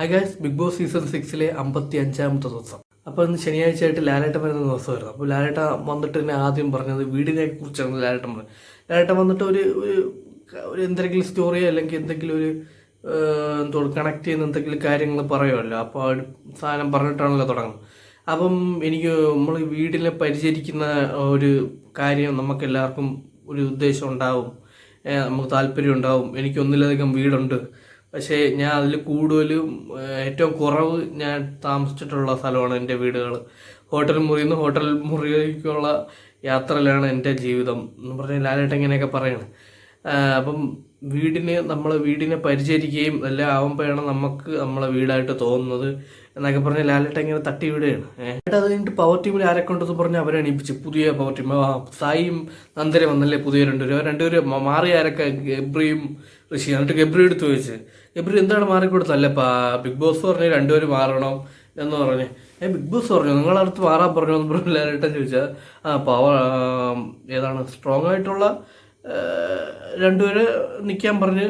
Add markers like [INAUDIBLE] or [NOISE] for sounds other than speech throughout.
Hi guys Bigg Boss season സിക്സിലെ അമ്പത്തി അഞ്ചാമത്തെ ദിവസം. അപ്പോൾ ഇന്ന് ശനിയാഴ്ചയായിട്ട് ലാലേട്ടൻ വരുന്ന ദിവസമായിരുന്നു. അപ്പോൾ ലാലേട്ട വന്നിട്ട് തന്നെ ആദ്യം പറഞ്ഞത് വീടിനെ കുറിച്ചാണ് ലാലേട്ടൻ പറഞ്ഞത്. ലാലേട്ടൻ വന്നിട്ട് ഒരു ഒരു എന്തെങ്കിലും സ്റ്റോറിയോ അല്ലെങ്കിൽ എന്തെങ്കിലും ഒരു എന്തോ കണക്ട് ചെയ്യുന്ന എന്തെങ്കിലും കാര്യങ്ങൾ പറയുമല്ലോ. അപ്പോൾ ഒരു സാധനം പറഞ്ഞിട്ടാണല്ലോ തുടങ്ങുന്നത്. അപ്പം എനിക്ക് നമ്മൾ വീടിനെ പരിചരിക്കുന്ന ഒരു കാര്യം നമുക്ക് എല്ലാവർക്കും ഒരു ഉദ്ദേശം ഉണ്ടാവും. നമുക്ക് താല്പര്യം ഉണ്ടാവും. എനിക്ക് ഒന്നിലധികം വീടുണ്ട്. പക്ഷേ ഞാൻ അതിൽ കൂടുതലും ഏറ്റവും കുറവ് ഞാൻ താമസിച്ചിട്ടുള്ള സ്ഥലമാണ് എന്റെ വീടുകൾ ഹോട്ടൽ മുറിയിൽ നിന്ന് ഹോട്ടൽ മുറിയിലേക്കുള്ള യാത്രയിലാണ് എന്റെ ജീവിതം എന്ന് പറഞ്ഞാൽ ലാലേട്ടൻ ഇങ്ങനെയൊക്കെ പറയണം. അപ്പം വീടിനെ നമ്മൾ വീടിനെ പരിചരിക്കുകയും എല്ലാം ആവുമ്പോഴാണ് നമുക്ക് നമ്മളെ വീടായിട്ട് തോന്നുന്നത്. എന്നൊക്കെ പറഞ്ഞ് ലാലേട്ടൻ ഇങ്ങനെ തട്ടി വിടുകയാണ്. ഏട്ടാ അത് കഴിഞ്ഞിട്ട് പവർ ടീമിൽ ആരൊക്കെ ഉണ്ടെന്ന് പറഞ്ഞ് അവരെ എണീപ്പിച്ച് പുതിയ പവർ ടീം സായിയും നന്ദരെ വന്നല്ലേ പുതിയ രണ്ടുപേരും. രണ്ടുപേരും മാറി ആരൊക്കെ? ഗബ്രിയും ഋഷി. എന്നിട്ട് ഗബ്രി എടുത്ത് ചോദിച്ച് ഗബ്രി എന്താണ് മാറിക്കൊടുത്തത്? അല്ല ബിഗ് ബോസ് പറഞ്ഞ് രണ്ടുപേരും മാറണം എന്ന് പറഞ്ഞ്. ഏ ബിഗ് ബോസ് പറഞ്ഞു? നിങ്ങളടുത്ത് മാറാൻ പറഞ്ഞു എന്ന് പറഞ്ഞു ലാലേട്ടൻ ചോദിച്ചാൽ ആ പവർ ഏതാണ് സ്ട്രോങ് ആയിട്ടുള്ള രണ്ടുപേര് നിൽക്കാൻ പറഞ്ഞ്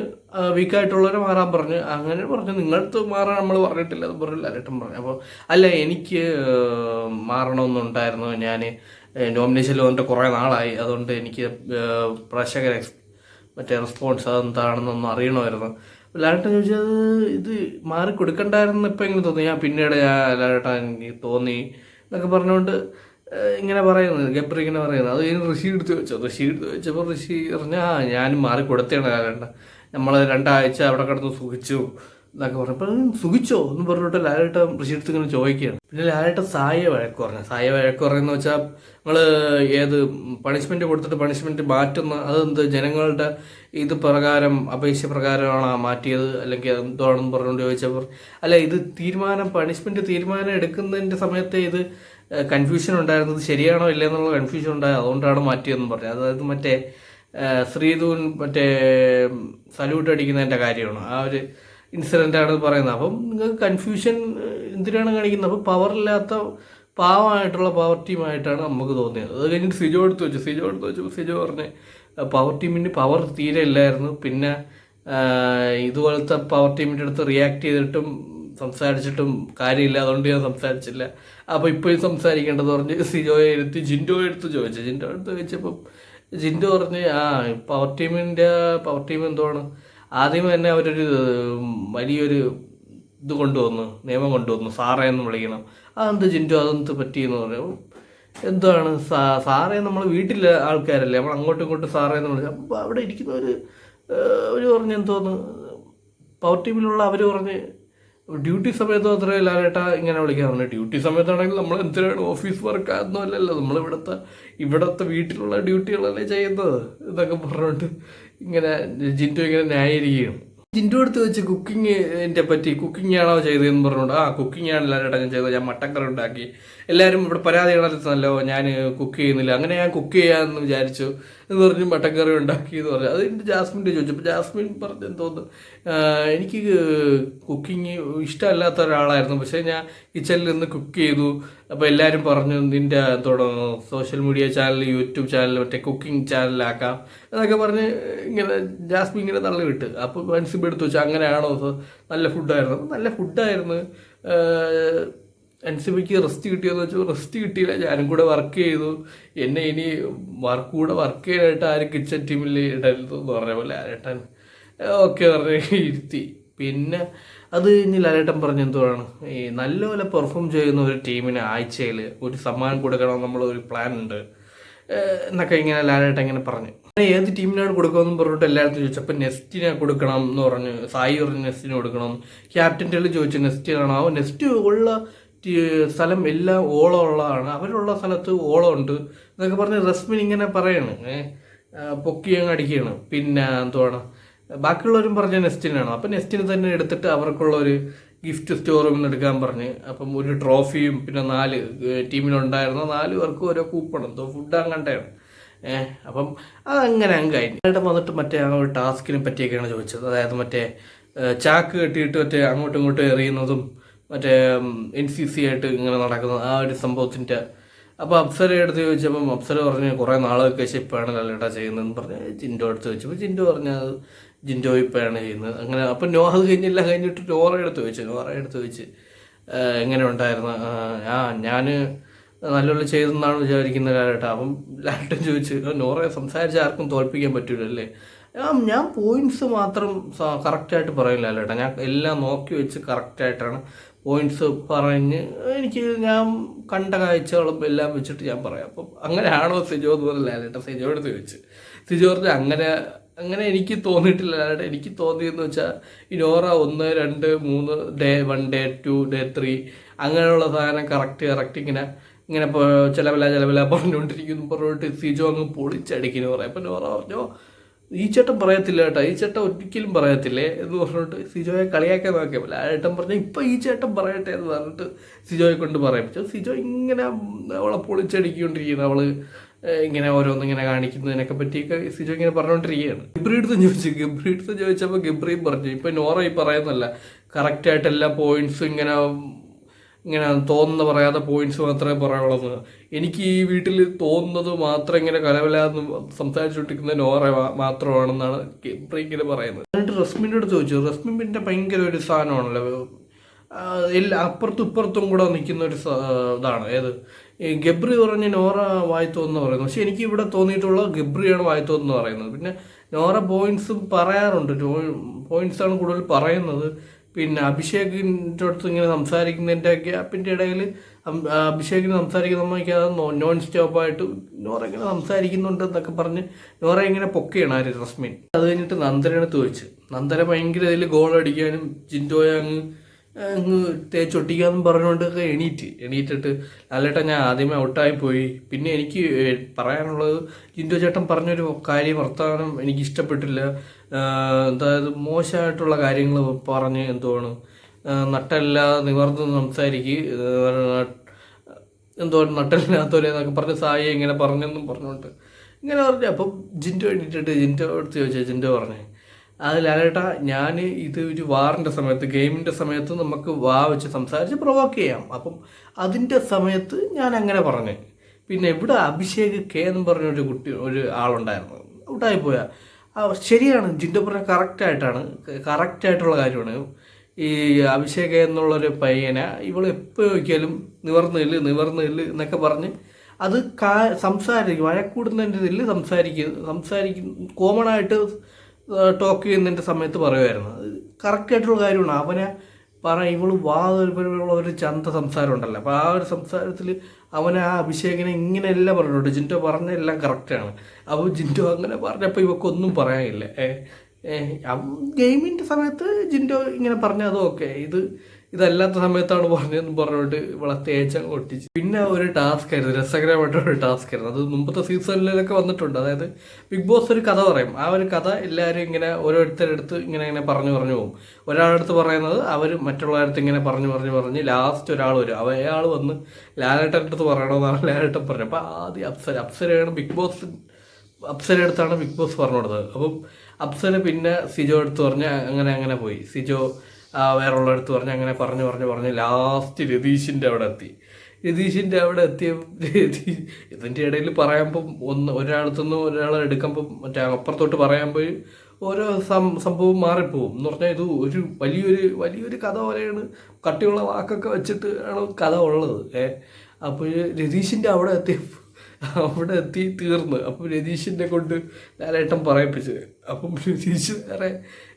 വീക്കായിട്ടുള്ളവരെ മാറാൻ പറഞ്ഞ്. അങ്ങനെ പറഞ്ഞു. നിങ്ങളടുത്ത് മാറാൻ നമ്മൾ പറഞ്ഞിട്ടില്ല. അത് പറഞ്ഞു ലാലേട്ടൻ പറഞ്ഞു. അപ്പോൾ അല്ല എനിക്ക് മാറണമെന്നുണ്ടായിരുന്നു. ഞാൻ നോമിനേഷനിൽ വന്നിട്ട് കുറേ നാളായി. അതുകൊണ്ട് എനിക്ക് എക്സ് മറ്റേ റെസ്പോൺസ് അതെന്താണെന്നൊന്നും അറിയണമായിരുന്നു. ലാലേട്ടൻ ചോദിച്ചത് ഇത് മാറി കൊടുക്കണ്ടായിരുന്നു ഇപ്പം എങ്ങനെ തോന്നി? ഞാൻ പിന്നീട് ഞാൻ ലാലേട്ടൻ എനിക്ക് തോന്നി എന്നൊക്കെ പറഞ്ഞുകൊണ്ട് ഇങ്ങനെ പറയുന്നത് ഗബ്രി ഇങ്ങനെ പറയുന്നത് അത് കഴിഞ്ഞ് ഋഷി എടുത്ത് വെച്ചു ഋഷി എടുത്ത് വെച്ചപ്പോൾ ഋഷി പറഞ്ഞാൽ ആ ഞാനും മാറി കൊടുത്തേണ് ലാലേട്ടൻ. നമ്മൾ രണ്ടാഴ്ച അവിടെ കിടന്ന് സുഖിച്ചു എന്നൊക്കെ പറഞ്ഞു. അപ്പം സുഖിച്ചോ എന്ന് പറഞ്ഞിട്ട് ലാലേട്ടൻ ഋഷിയെടുത്ത് ഇങ്ങനെ ചോദിക്കുകയാണ്. പിന്നെ ലാലേട്ടൻ സായ വഴക്ക് പറഞ്ഞു. സായ വഴക്ക് പറയുന്നത് വെച്ചാൽ നമ്മൾ ഏത് പണിഷ്മെന്റ് കൊടുത്തിട്ട് പണിഷ്മെന്റ് മാറ്റുന്ന അതെന്ത് ജനങ്ങളുടെ ഇത് പ്രകാരം അപേക്ഷ പ്രകാരമാണ് മാറ്റിയത്? അല്ലെങ്കിൽ എന്താണെന്ന് പറഞ്ഞുകൊണ്ട് ചോദിച്ചപ്പോൾ അല്ല ഇത് തീരുമാനം പണിഷ്മെന്റ് തീരുമാനം എടുക്കുന്നതിന്റെ സമയത്തെ ഇത് കൺഫ്യൂഷൻ ഉണ്ടായിരുന്നത് ശരിയാണോ ഇല്ല എന്നുള്ള കൺഫ്യൂഷൻ ഉണ്ടായത്. അതുകൊണ്ടാണ് മാറ്റിയതെന്ന് പറഞ്ഞത്. അതായത് മറ്റേ ശ്രീധുൻ മറ്റേ സല്യൂട്ട് അടിക്കുന്നതിന്റെ കാര്യമാണ്. ആ ഒരു ഇൻസിഡന്റ് ആണ് പറയുന്നത്. അപ്പം നിങ്ങൾക്ക് കൺഫ്യൂഷൻ എന്തിനാണ് കാണിക്കുന്നത്? അപ്പോൾ പവറില്ലാത്ത പാവമായിട്ടുള്ള പവർ ടീമായിട്ടാണ് നമുക്ക് തോന്നിയത്. അത് കഴിഞ്ഞിട്ട് സിജോ എടുത്ത് വെച്ചു. സിജോ എടുത്ത് വെച്ചപ്പോൾ സിജോ പറഞ്ഞ് പവർ ടീമിന് പവർ തീരെ ഇല്ലായിരുന്നു. പിന്നെ ഇതുപോലത്തെ പവർ ടീമിന്റെ അടുത്ത് റിയാക്ട് ചെയ്തിട്ടും സംസാരിച്ചിട്ടും കാര്യമില്ല. അതുകൊണ്ട് ഞാൻ സംസാരിച്ചില്ല. അപ്പോൾ ഇപ്പോഴും സംസാരിക്കേണ്ടത് പറഞ്ഞ് സിജോയെ എടുത്ത് ജിൻഡോയെ എടുത്ത് ചോദിച്ചു. ജിൻഡോ എടുത്ത് ചോദിച്ചപ്പം ജിൻഡോ പറഞ്ഞ് ആ പവർ ടീമിന്റെ പവർ ടീം എന്തുവാണ്? ആദ്യം തന്നെ അവരൊരു വലിയൊരു ഇത് കൊണ്ടുവന്നു നിയമം കൊണ്ടുവന്നു സാറേ എന്ന് വിളിക്കണം. അതെന്ത് ജിൻഡു അതെന്ത് പറ്റിയെന്ന് പറഞ്ഞു. എന്താണ്? സാ സാറേ നമ്മൾ വീട്ടിലെ ആൾക്കാരല്ലേ നമ്മൾ അങ്ങോട്ടും ഇങ്ങോട്ടും സാറേ എന്ന് വിളിച്ചു. അപ്പോൾ അവിടെ ഇരിക്കുന്നവർ അവർ പറഞ്ഞ് എന്തോന്ന്? പവർ ടീമിലുള്ള അവർ പറഞ്ഞ് ഡ്യൂട്ടി സമയത്ത് മാത്രമേ ലാലേട്ട ഇങ്ങനെ വിളിക്കാൻ പറഞ്ഞു ഡ്യൂട്ടി സമയത്താണെങ്കിൽ നമ്മൾ എന്തിനാണ് ഓഫീസ് വർക്ക് അതൊന്നും അല്ലല്ലോ നമ്മൾ ഇവിടുത്തെ വീട്ടിലുള്ള ഡ്യൂട്ടികളല്ലേ ചെയ്യുന്നത് ഇതൊക്കെ പറഞ്ഞുകൊണ്ട് ഇങ്ങനെ ജിന്റു ഇങ്ങനെ ന്യായീകരിക്കുകയും. ജിന്റു എടുത്ത് വെച്ച് കുക്കിങ്ങിന്റെ പറ്റി കുക്കിംഗ് ആണോ ചെയ്തതെന്ന് പറഞ്ഞുകൊണ്ട് ആ കുക്കിംഗ് ആണ് ലാലേട്ട ഞാൻ ചെയ്തത്. ഞാൻ മട്ടൻ ഉണ്ടാക്കി എല്ലാവരും ഇവിടെ പരാതി കാണല്ലോ ഞാൻ കുക്ക് ചെയ്യുന്നില്ല അങ്ങനെ ഞാൻ കുക്ക് ചെയ്യാമെന്ന് വിചാരിച്ചു എന്ന് പറഞ്ഞ് മട്ടൻ കറി ഉണ്ടാക്കി എന്ന് പറഞ്ഞു. അത് എന്റെ ജാസ്മിന്റെ ചോദിച്ചു. അപ്പോൾ ജാസ്മിൻ പറഞ്ഞു എന്തോന്ന് എനിക്ക് കുക്കിങ് ഇഷ്ടമല്ലാത്ത ഒരാളായിരുന്നു. പക്ഷേ ഞാൻ കിച്ചണിൽ നിന്ന് കുക്ക് ചെയ്തു. അപ്പോൾ എല്ലാവരും പറഞ്ഞു നിന്റെ എന്തോടോ social media channel YouTube channel മറ്റേ കുക്കിംഗ് ചാനലാക്കാം എന്നൊക്കെ പറഞ്ഞ് ഇങ്ങനെ ജാസ്മിൻ ഇങ്ങനെ തള്ളി വിട്ട്. അപ്പോൾ മനസ്സിൽ എടുത്തു വെച്ചാൽ അങ്ങനെയാണോ? നല്ല ഫുഡായിരുന്നു നല്ല ഫുഡായിരുന്നു എൻസിബിക്ക് റെസ്റ്റ് കിട്ടിയെന്ന് വെച്ചാൽ റെസ്റ്റ് കിട്ടിയില്ല. ഞാനും കൂടെ വർക്ക് ചെയ്തു. എന്നെ ഇനി വർക്ക് കൂടെ വർക്ക് ചെയ്യാനായിട്ട് ആരും കിച്ചൺ ടീമിൽ ഇടരുത് എന്ന് പറഞ്ഞ പോലെ ലാലേട്ടൻ. ഓക്കെ പറഞ്ഞ് ഇരുത്തി. പിന്നെ അത് കഴിഞ്ഞ് ലാലേട്ടൻ പറഞ്ഞ എന്തുവാണ്? ഈ നല്ലപോലെ പെർഫോം ചെയ്യുന്ന ഒരു ടീമിന് ആഴ്ചയിൽ ഒരു സമ്മാനം കൊടുക്കണം നമ്മൾ ഒരു പ്ലാൻ ഉണ്ട് എന്നൊക്കെ ഇങ്ങനെ ലാലേട്ടൻ ഇങ്ങനെ പറഞ്ഞു. അങ്ങനെ ഏത് ടീമിനാണ് കൊടുക്കുമെന്ന് പറഞ്ഞിട്ട് എല്ലായിടത്തും ചോദിച്ചു. അപ്പം നെസ്റ്റിനെ കൊടുക്കണം എന്ന് പറഞ്ഞു സായി പറഞ്ഞ് നെസ്റ്റിന് കൊടുക്കണം. ക്യാപ്റ്റന്റെ ചോദിച്ചു നെസ്റ്റ് ആണോ നെസ്റ്റ് ഉള്ള സ്ഥലം എല്ലാം ഓളം ഉള്ളതാണ് അവരുള്ള സ്ഥലത്ത് ഓളം ഉണ്ട് എന്നൊക്കെ പറഞ്ഞ് റസ്മിൻ ഇങ്ങനെ പറയാണ്. പൊക്കി അങ്ങ് അടിക്കുകയാണ്. പിന്നെ എന്തുവാണ്? ബാക്കിയുള്ളവരും പറഞ്ഞ നെസ്റ്റിനാണ്. അപ്പം നെസ്റ്റിന് തന്നെ എടുത്തിട്ട് അവർക്കുള്ള ഒരു ഗിഫ്റ്റ് സ്റ്റോർ റൂമിൽ നിന്ന് എടുക്കാൻ പറഞ്ഞ്. അപ്പം ഒരു ട്രോഫിയും പിന്നെ നാല് ടീമിലുണ്ടായിരുന്ന നാല് പേർക്കും ഓരോ കൂപ്പൺ എന്തോ ഫുഡ് അങ്ങണ്ടാണ് ഏഹ് അപ്പം അതങ്ങനെ അങ്ങ് കഴിഞ്ഞു. വന്നിട്ട് മറ്റേ ആ ഒരു ടാസ്കിനെ പറ്റിയൊക്കെയാണ് ചോദിച്ചത്. അതായത് മറ്റേ ചാക്ക് കെട്ടിയിട്ട് മറ്റേ അങ്ങോട്ടും ഇങ്ങോട്ടും എറിയുന്നതും മറ്റേ എൻ സി സി ആയിട്ട് ഇങ്ങനെ നടക്കുന്ന ആ ഒരു സംഭവത്തിന്റെ. അപ്പോൾ അപ്സര എടുത്ത് ചോദിച്ചപ്പം അപ്സര പറഞ്ഞ് കുറേ നാളൊക്കെ ശേഷം ഇപ്പോഴാണ് കല്ലേട്ടാ ചെയ്യുന്നതെന്ന് പറഞ്ഞ്. ജിൻഡോ എടുത്ത് ചോദിച്ചപ്പോൾ ജിൻഡോ പറഞ്ഞത് ജിൻഡോ ഇപ്പോഴാണ് ചെയ്യുന്നത്. അങ്ങനെ അപ്പം നോഹ കഴിഞ്ഞില്ല കഴിഞ്ഞിട്ട് നോറ എടുത്ത് വെച്ച് നോറ എടുത്ത് വെച്ച് എങ്ങനെ ഉണ്ടായിരുന്നു? ആ, ഞാൻ നല്ലോണം ചെയ്തെന്നാണ് വിചാരിക്കുന്ന ലാലേട്ട അപ്പം ലാലേട്ടൻ ചോദിച്ചു "ആ, നോറയെ സംസാരിച്ച് ആർക്കും തോൽപ്പിക്കാൻ പറ്റൂലല്ലേ? ആ ഞാൻ പോയിന്റ്സ് മാത്രം കറക്റ്റായിട്ട് പറയില്ല ലാലേട്ട ഞാൻ എല്ലാം നോക്കി വെച്ച് കറക്റ്റായിട്ടാണ് പോയിന്റ്സ് പറഞ്ഞ് എനിക്ക് ഞാൻ കണ്ട കാഴ്ചകളും എല്ലാം വെച്ചിട്ട് ഞാൻ പറയാം. അപ്പം അങ്ങനെയാണോ സിജോ എന്ന് പറഞ്ഞ ലാലേട്ട സിജോയോട് ചോദിച്ച്. സിജോ പറഞ്ഞു അങ്ങനെ അങ്ങനെ എനിക്ക് തോന്നിയിട്ടില്ല ലാലേട്ട. എനിക്ക് തോന്നിയെന്ന് വെച്ചാൽ ഇനോറ നോറ ഒന്ന് രണ്ട് മൂന്ന് day one day two day three അങ്ങനെയുള്ള സാധനം കറക്റ്റ് കറക്റ്റ് ഇങ്ങനെ ഇങ്ങനെ ചിലവില ചിലവില പറഞ്ഞുകൊണ്ടിരിക്കുന്നു. പറഞ്ഞിട്ട് സിജോ അങ്ങ് പൊളിച്ചടിക്കുന്നു പറയാം. അപ്പം നോറ പറഞ്ഞോ ഈ ചേട്ടൻ പറയത്തില്ല കേട്ടോ. ഈ ചേട്ടൻ ഒരിക്കലും പറയത്തില്ലേ എന്ന് പറഞ്ഞിട്ട് സിജോയെ കളിയാക്കാൻ നോക്കിയപ്പോൾ ആ ചേട്ടൻ പറഞ്ഞു ഇപ്പം ഈ ചേട്ടൻ പറയട്ടെ എന്ന് പറഞ്ഞിട്ട് സിജോയെ കൊണ്ട് പറയിപ്പിച്ചു. സിജോ ഇങ്ങനെ അവളെ പൊളിച്ചടിക്കൊണ്ടിരിക്കുന്നു. അവൾ ഇങ്ങനെ ഓരോന്നിങ്ങനെ കാണിക്കുന്നതിനൊക്കെ പറ്റിയൊക്കെ സിജോ ഇങ്ങനെ പറഞ്ഞുകൊണ്ടിരിക്കുകയാണ് ഗബ്രിയെടുത്ത് ചോദിച്ചു ഗബ്രിയെടുത്ത് ചോദിച്ചപ്പോൾ ഗിബ്രിയും പറഞ്ഞു ഇപ്പം നോറ ഈ പറയുന്നല്ല കറക്റ്റായിട്ട് എല്ലാ പോയിന്റ്സും ഇങ്ങനെ ഇങ്ങനെ തോന്നുന്ന പറയാതെ പോയിന്റ്സ് മാത്രമേ പറയുള്ളൂ എനിക്ക് ഈ വീട്ടിൽ തോന്നുന്നത് മാത്രം ഇങ്ങനെ കലവലാന്ന് സംസാരിച്ചുകൊണ്ടിരിക്കുന്ന നോറ മാത്രമാണെന്നാണ് ഇങ്ങനെ പറയുന്നത്. എന്നിട്ട് റസ്മിന്റെ അടുത്ത് ചോദിച്ചു. റസ്മിൻ പിന്നെ ഭയങ്കര ഒരു സാധനമാണല്ലോ. എല്ലാ അപ്പുറത്തും ഇപ്പുറത്തും കൂടെ നിൽക്കുന്ന ഒരു ഇതാണ്. ഏത്? ഗബ്രി പറഞ്ഞ് നോറ വായ്ത്തോന്ന് പറയുന്നത് പക്ഷെ എനിക്ക് ഇവിടെ തോന്നിയിട്ടുള്ള ഗബ്രിയാണ് വായ്ത്തോന്ന് പറയുന്നത്. പിന്നെ നോറ പോയിന്റ്സ് പറയാറുണ്ട്. പോയിന്റ്സ് ആണ് കൂടുതൽ പറയുന്നത്. പിന്നെ അഭിഷേകിന്റെ അടുത്ത് ഇങ്ങനെ സംസാരിക്കുന്നതിന്റെ ഗ്യാപ്പിന്റെ ഇടയിൽ അഭിഷേകിന് സംസാരിക്കുന്ന അത് നോൺ സ്റ്റോപ്പായിട്ട് നോറ ഇങ്ങനെ സംസാരിക്കുന്നുണ്ട് എന്നൊക്കെ പറഞ്ഞ് നോറ ഇങ്ങനെ പൊക്കെയാണ് ആര് റസ്മിൻ. അത് കഴിഞ്ഞിട്ട് നന്ദനടുത്ത് വെച്ച് നന്ദന ഭയങ്കര ഇതിൽ ഗോൾ അടിക്കാനും ജിൻഡോയെ അങ്ങ് അങ്ങ് തേച്ചൊട്ടിക്കാന്നും പറഞ്ഞുകൊണ്ടൊക്കെ എണീറ്റ്. എണീറ്റിട്ട് ലാലേട്ടൻ ഞാൻ ആദ്യമേ ഔട്ടായി പോയി. പിന്നെ എനിക്ക് പറയാനുള്ളത് ജിൻഡോ ചേട്ടൻ പറഞ്ഞൊരു കാര്യം വർത്തമാനം എനിക്ക് ഇഷ്ടപ്പെട്ടില്ല അതായത് മോശമായിട്ടുള്ള കാര്യങ്ങൾ പറഞ്ഞ് എന്തുവാണ്? നട്ടല്ലാതെ നട്ടല്ല നിവർന്ന് സംസാരിക്കുക എന്തോ നട്ടല്ലാത്തവരെ എന്നൊക്കെ പറഞ്ഞ് സായി ഇങ്ങനെ പറഞ്ഞെന്നും പറഞ്ഞുകൊണ്ട് ഇങ്ങനെ പറഞ്ഞു. അപ്പം ജിൻഡോ എണീറ്റിട്ട് ജിൻഡോ എടുത്ത് ചോദിച്ചാൽ ജിൻഡോ പറഞ്ഞേ അത് ഞാൻ ഇത് ഒരു വാറിന്റെ സമയത്ത് ഗെയിമിന്റെ സമയത്ത് നമുക്ക് വാ വെച്ച് സംസാരിച്ച് പ്രൊവോക്ക് ചെയ്യാം. അപ്പം അതിന്റെ സമയത്ത് ഞാൻ അങ്ങനെ പറഞ്ഞു. പിന്നെ ഇവിടെ അഭിഷേക് കെ എന്ന് പറഞ്ഞൊരു കുട്ടി ഒരു ആളുണ്ടായിരുന്നു. ഔട്ടായി പോയാ ആ, ശരിയാണ്. ജിൻഡോ പറഞ്ഞ കറക്റ്റായിട്ടാണ് കറക്റ്റായിട്ടുള്ള കാര്യമാണ്. ഈ അഭിഷേക എന്നുള്ളൊരു പയ്യനെ ഇവൾ എപ്പോൾ നോക്കിയാലും നിവർന്നില്ല നിവർന്നില്ല എന്നൊക്കെ പറഞ്ഞ് അത് കാ സംസാരിക്കും. വഴക്കൂടുന്നതിന്റെ ഇതിൽ സംസാരിക്കും. സംസാരിക്കും. കോമൺ ആയിട്ട് ടോക്ക് ചെയ്യുന്നതിന്റെ സമയത്ത് പറയുമായിരുന്നു അത് കറക്റ്റായിട്ടുള്ള കാര്യമാണ്. അവനെ പറ ഇവൾ വാ ഒരു- ചന്ത സംസാരം ഉണ്ടല്ലോ അപ്പോൾ ആ ഒരു സംസാരത്തിൽ അവനെ ആ അഭിഷേകനെ ഇങ്ങനെയെല്ലാം പറഞ്ഞിട്ടുണ്ട്. ജിന്റോ പറഞ്ഞ എല്ലാം കറക്റ്റാണ് അപ്പോൾ ജിന്റോ അങ്ങനെ പറഞ്ഞപ്പോൾ ഇവക്കൊന്നും പറയാനില്ല. ഗെയിമിന്റെ സമയത്ത് ജിന്റോ ഇങ്ങനെ പറഞ്ഞത് ഓക്കെ ഇത് ഇതല്ലാത്ത സമയത്താണ് പറഞ്ഞതെന്ന് പറഞ്ഞുകൊണ്ട് ഇവളെ തേച്ചങ്ങ് ഒട്ടിച്ച്. പിന്നെ ഒരു ടാസ്ക് ആയിരുന്നു രസകരമായിട്ടുള്ള ഒരു ടാസ്ക് ആയിരുന്നു. അത് മുമ്പത്തെ സീസണിലൊക്കെ വന്നിട്ടുണ്ട്. അതായത് ബിഗ് ബോസ് ഒരു കഥ പറയും. ആ ഒരു കഥ എല്ലാവരും ഇങ്ങനെ ഓരോരുത്തരെടുത്ത് ഇങ്ങനെ ഇങ്ങനെ പറഞ്ഞു പറഞ്ഞു പോകും. ഒരാളടുത്ത് പറയുന്നത് അവർ മറ്റുള്ളവരടുത്ത് ഇങ്ങനെ പറഞ്ഞു പറഞ്ഞു പറഞ്ഞ് ലാസ്റ്റ് ഒരാൾ വരും. അവ അയാൾ വന്ന് ലാലേട്ടന്റെ അടുത്ത് പറയണമെന്നാണ് ലാലേട്ടൻ പറഞ്ഞത്. അപ്പോൾ ആദ്യം അപ്സര അപ്സരയാണ് ബിഗ് ബോസ് അപ്സര അടുത്താണ് ബിഗ് ബോസ് പറഞ്ഞു കൊടുത്തത്. അപ്പം അപ്സര പിന്നെ സിജോ എടുത്ത് പറഞ്ഞ് അങ്ങനെ അങ്ങനെ പോയി. സിജോ ആ, വേറുള്ള അടുത്ത് പറഞ്ഞ് അങ്ങനെ പറഞ്ഞു പറഞ്ഞു പറഞ്ഞ് ലാസ്റ്റ് രതീഷിന്റെ അവിടെ എത്തി. രതീഷിന്റെ അവിടെ എത്തിയ ഇതിന്റെ ഇടയിൽ പറയുമ്പം ഒന്ന് ഒരാളത്തുനിന്ന് ഒരാളെ എടുക്കുമ്പം മറ്റേ അപ്പുറത്തോട്ട് പറയാൻ പോയി ഓരോ സം സംഭവം മാറിപ്പോവും. എന്ന് പറഞ്ഞാൽ ഇത് ഒരു വലിയൊരു വലിയൊരു കഥ പോലെയാണ്. കട്ടിയുള്ള വാക്കൊക്കെ വെച്ചിട്ട് ആണ് കഥ ഉള്ളത്. ഏ? അപ്പോൾ രതീഷിന്റെ അവിടെ എത്തിയ അവിടെ എത്തി തീർന്ന്. അപ്പോൾ രതീഷിന്റെ കൊണ്ട് ലാലേട്ടൻ പറയിപ്പിച്ച് അപ്പം [LAUGHS] തിരിച്ച് വേറെ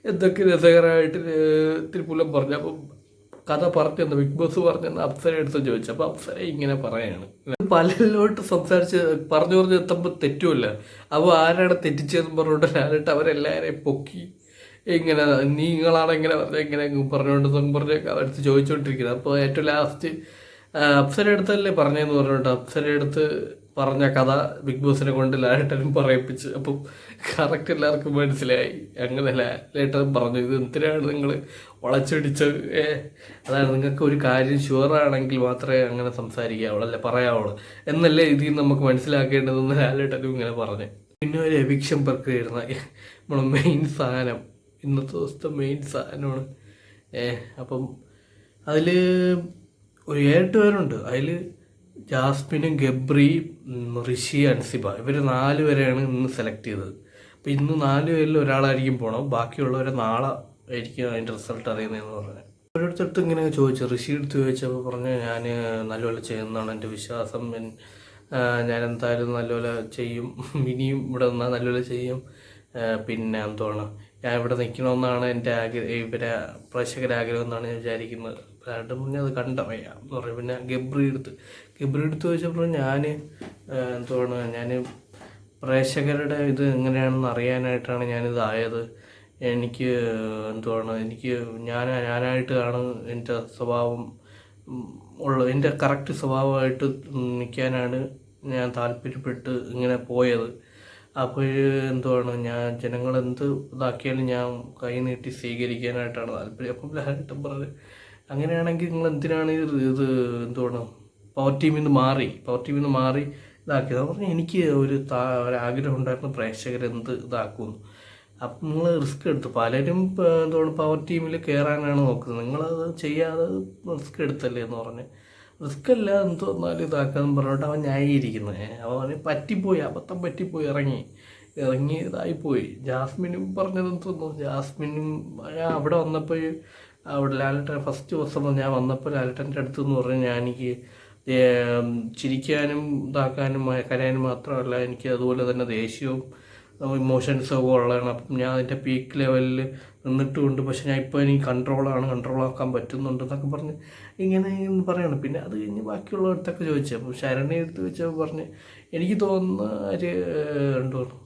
എന്തൊക്കെ രസകരമായിട്ട് തിരുപ്പുലം പറഞ്ഞു. അപ്പം കഥ പറഞ്ഞെന്ന് ബിഗ് ബോസ് പറഞ്ഞെന്ന് അപ്സര എടുത്ത് ചോദിച്ചു. അപ്പം അപ്സര ഇങ്ങനെ പറയാണ്. പലരിലോട്ട് സംസാരിച്ച് പറഞ്ഞു പറഞ്ഞ് എത്തുമ്പോൾ തെറ്റുമല്ല അപ്പോൾ ആരാണ് തെറ്റിച്ചതെന്ന് പറഞ്ഞുകൊണ്ട് ഞാനിട്ട് അവരെല്ലാവരെയും പൊക്കി ഇങ്ങനെ നിങ്ങളാണ് ഇങ്ങനെ പറഞ്ഞ ഇങ്ങനെ പറഞ്ഞുകൊണ്ടെന്നും പറഞ്ഞ് അവരടുത്ത് ചോദിച്ചുകൊണ്ടിരിക്കുന്നത് അപ്പോൾ ഏറ്റവും ലാസ്റ്റ് അപ്സര എടുത്തല്ലേ പറഞ്ഞതെന്ന് പറഞ്ഞുകൊണ്ട് അപ്സര അടുത്ത് പറഞ്ഞ കഥ ബിഗ് ബോസിനെ കൊണ്ട് ലാലേട്ടനും പറയിപ്പിച്ച്. അപ്പം കറക്റ്റ് എല്ലാവർക്കും മനസ്സിലായി. അങ്ങനെ ലാലേട്ടൻ പറഞ്ഞു ഇത് എന്തിനാണ് നിങ്ങൾ വളച്ചൊടിച്ചത് അതാണ് നിങ്ങൾക്ക് ഒരു കാര്യം ഷുവറാണെങ്കിൽ മാത്രമേ അങ്ങനെ സംസാരിക്കാവുള്ളൂ അല്ലെ? പറയാവുള്ളൂ. എന്നല്ലേ ഇതിൽ നമുക്ക് മനസ്സിലാക്കേണ്ടതെന്ന് ലാലേട്ടനും ഇങ്ങനെ പറഞ്ഞു. പിന്നെ ഒരു എവിക്ഷൻ പ്രക്രിയ ഇരുന്ന നമ്മളെ മെയിൻ സാധനം. ഇന്നത്തെ ദിവസത്തെ മെയിൻ സാധനമാണ്. ഏ അപ്പം അതിൽ ഒരു ഏഴെട്ട് പേരുണ്ട്. അതിൽ ജാസ്മിനും ഗബ്രി ഋഷി അൻസിബ ഇവർ നാല് പേരെയാണ് ഇന്ന് സെലക്ട് ചെയ്തത്. അപ്പം ഇന്ന് നാല് പേരിൽ ഒരാളായിരിക്കും പോകണം ബാക്കിയുള്ളവരെ നാളെ ആയിരിക്കും അതിന്റെ റിസൾട്ട് അറിയുന്നതെന്ന് പറഞ്ഞത് ഓരോരുത്തർക്ക് ഇങ്ങനെ ചോദിച്ചു. ഋഷി എടുത്ത് ചോദിച്ചപ്പോൾ പറഞ്ഞ് ഞാൻ നല്ലപോലെ ചെയ്യുന്നതാണ് എന്റെ വിശ്വാസം. ഞാൻ എന്തായാലും നല്ലപോലെ ചെയ്യും. [LAUGHS] ഇനിയും ഇവിടെ നിന്നാൽ നല്ലപോലെ ചെയ്യും. പിന്നെ എന്താണ് ഞാൻ ഇവിടെ നിൽക്കണമെന്നാണ് എന്റെ ആഗ്രഹം ഇവരെ പ്രേക്ഷകരാഗ്രഹം എന്നാണ് ഞാൻ വിചാരിക്കുന്നത്. ഏട്ടൻ മുന്നേ അത് കണ്ടമയ്യ എന്ന് പറയും. പിന്നെ ഗബ്രി എടുത്ത് ഗബ്രി എടുത്ത് ചോദിച്ചപ്പോൾ ഞാൻ എന്തുവാണ് ഞാൻ പ്രേക്ഷകരുടെ ഇത് എങ്ങനെയാണെന്ന് അറിയാനായിട്ടാണ് ഞാനിതായത് എനിക്ക് എന്തുവാണ് എനിക്ക് ഞാൻ ഞാനായിട്ടാണ് എന്റെ സ്വഭാവം ഉള്ള എന്റെ കറക്റ്റ് സ്വഭാവമായിട്ട് നിൽക്കാനാണ് ഞാൻ താല്പര്യപ്പെട്ട് ഇങ്ങനെ പോയത്. അപ്പോൾ എന്തുവാണ് ഞാൻ ജനങ്ങൾ എന്ത് ഇതാക്കിയാലും ഞാൻ കൈ നീട്ടി സ്വീകരിക്കാനായിട്ടാണ് താല്പര്യം. അപ്പം ലഹരി പറഞ്ഞത് അങ്ങനെയാണെങ്കിൽ നിങ്ങൾ എന്തിനാണ് ഇത് എന്തുവാണ് പവർ ടീമിൽ നിന്ന് മാറി പവർ ടീമിൽ നിന്ന് മാറി ഇതാക്കിയത്. പറഞ്ഞു എനിക്ക് ഒരു താ ഒരാഗ്രഹം ഉണ്ടായിരുന്നു പ്രേക്ഷകർ എന്ത് ഇതാക്കുമെന്ന്. അപ്പം നിങ്ങൾ റിസ്ക് എടുത്തു. പലരും എന്തുകൊണ്ട് പവർ ടീമിൽ കയറാനാണ് നോക്കുന്നത്. നിങ്ങളത് ചെയ്യാതെ റിസ്ക് എടുത്തല്ലേ എന്ന് പറഞ്ഞ്. റിസ്ക് അല്ല എന്ത് വന്നാലും ഇതാക്കാന്ന് പറഞ്ഞിട്ട് അവൻ ന്യായീകരിക്കുന്നത് അവൻ പറഞ്ഞ് പറ്റിപ്പോയി അബദ്ധം പറ്റിപ്പോയി ഇറങ്ങി. ഇറങ്ങി ഇതായിപ്പോയി. ജാസ്മിനും പറഞ്ഞത് തോന്നുന്നു ജാസ്മിനും ഞാൻ അവിടെ വന്നപ്പോൾ അവിടെ ലാലട്ടൻ ഫസ്റ്റ് ദിവസം ഞാൻ വന്നപ്പോൾ ലാലട്ടന്റെ അടുത്ത് എന്ന് പറഞ്ഞാൽ ഞാൻ എനിക്ക് ചിരിക്കാനും ഇതാക്കാനും കരയാനും മാത്രമല്ല എനിക്ക് അതുപോലെ തന്നെ ദേഷ്യവും ഇമോഷൻസും ഒക്കെ ഉള്ളതാണ്. അപ്പം ഞാൻ അതിന്റെ പീക്ക് ലെവലിൽ നിന്നിട്ടുമുണ്ട് പക്ഷെ ഞാൻ ഇപ്പോൾ എനിക്ക് കൺട്രോളാണ് കൺട്രോൾ ആക്കാൻ പറ്റുന്നുണ്ട് എന്നൊക്കെ പറഞ്ഞ് ഇങ്ങനെ പറയണം. പിന്നെ അത് കഴിഞ്ഞ് ബാക്കിയുള്ളവരത്തൊക്കെ ചോദിച്ചു. അപ്പം ശരണി എടുത്ത് വെച്ചപ്പോൾ പറഞ്ഞ് എനിക്ക് തോന്നുന്ന ഒരു രണ്ടുപേരും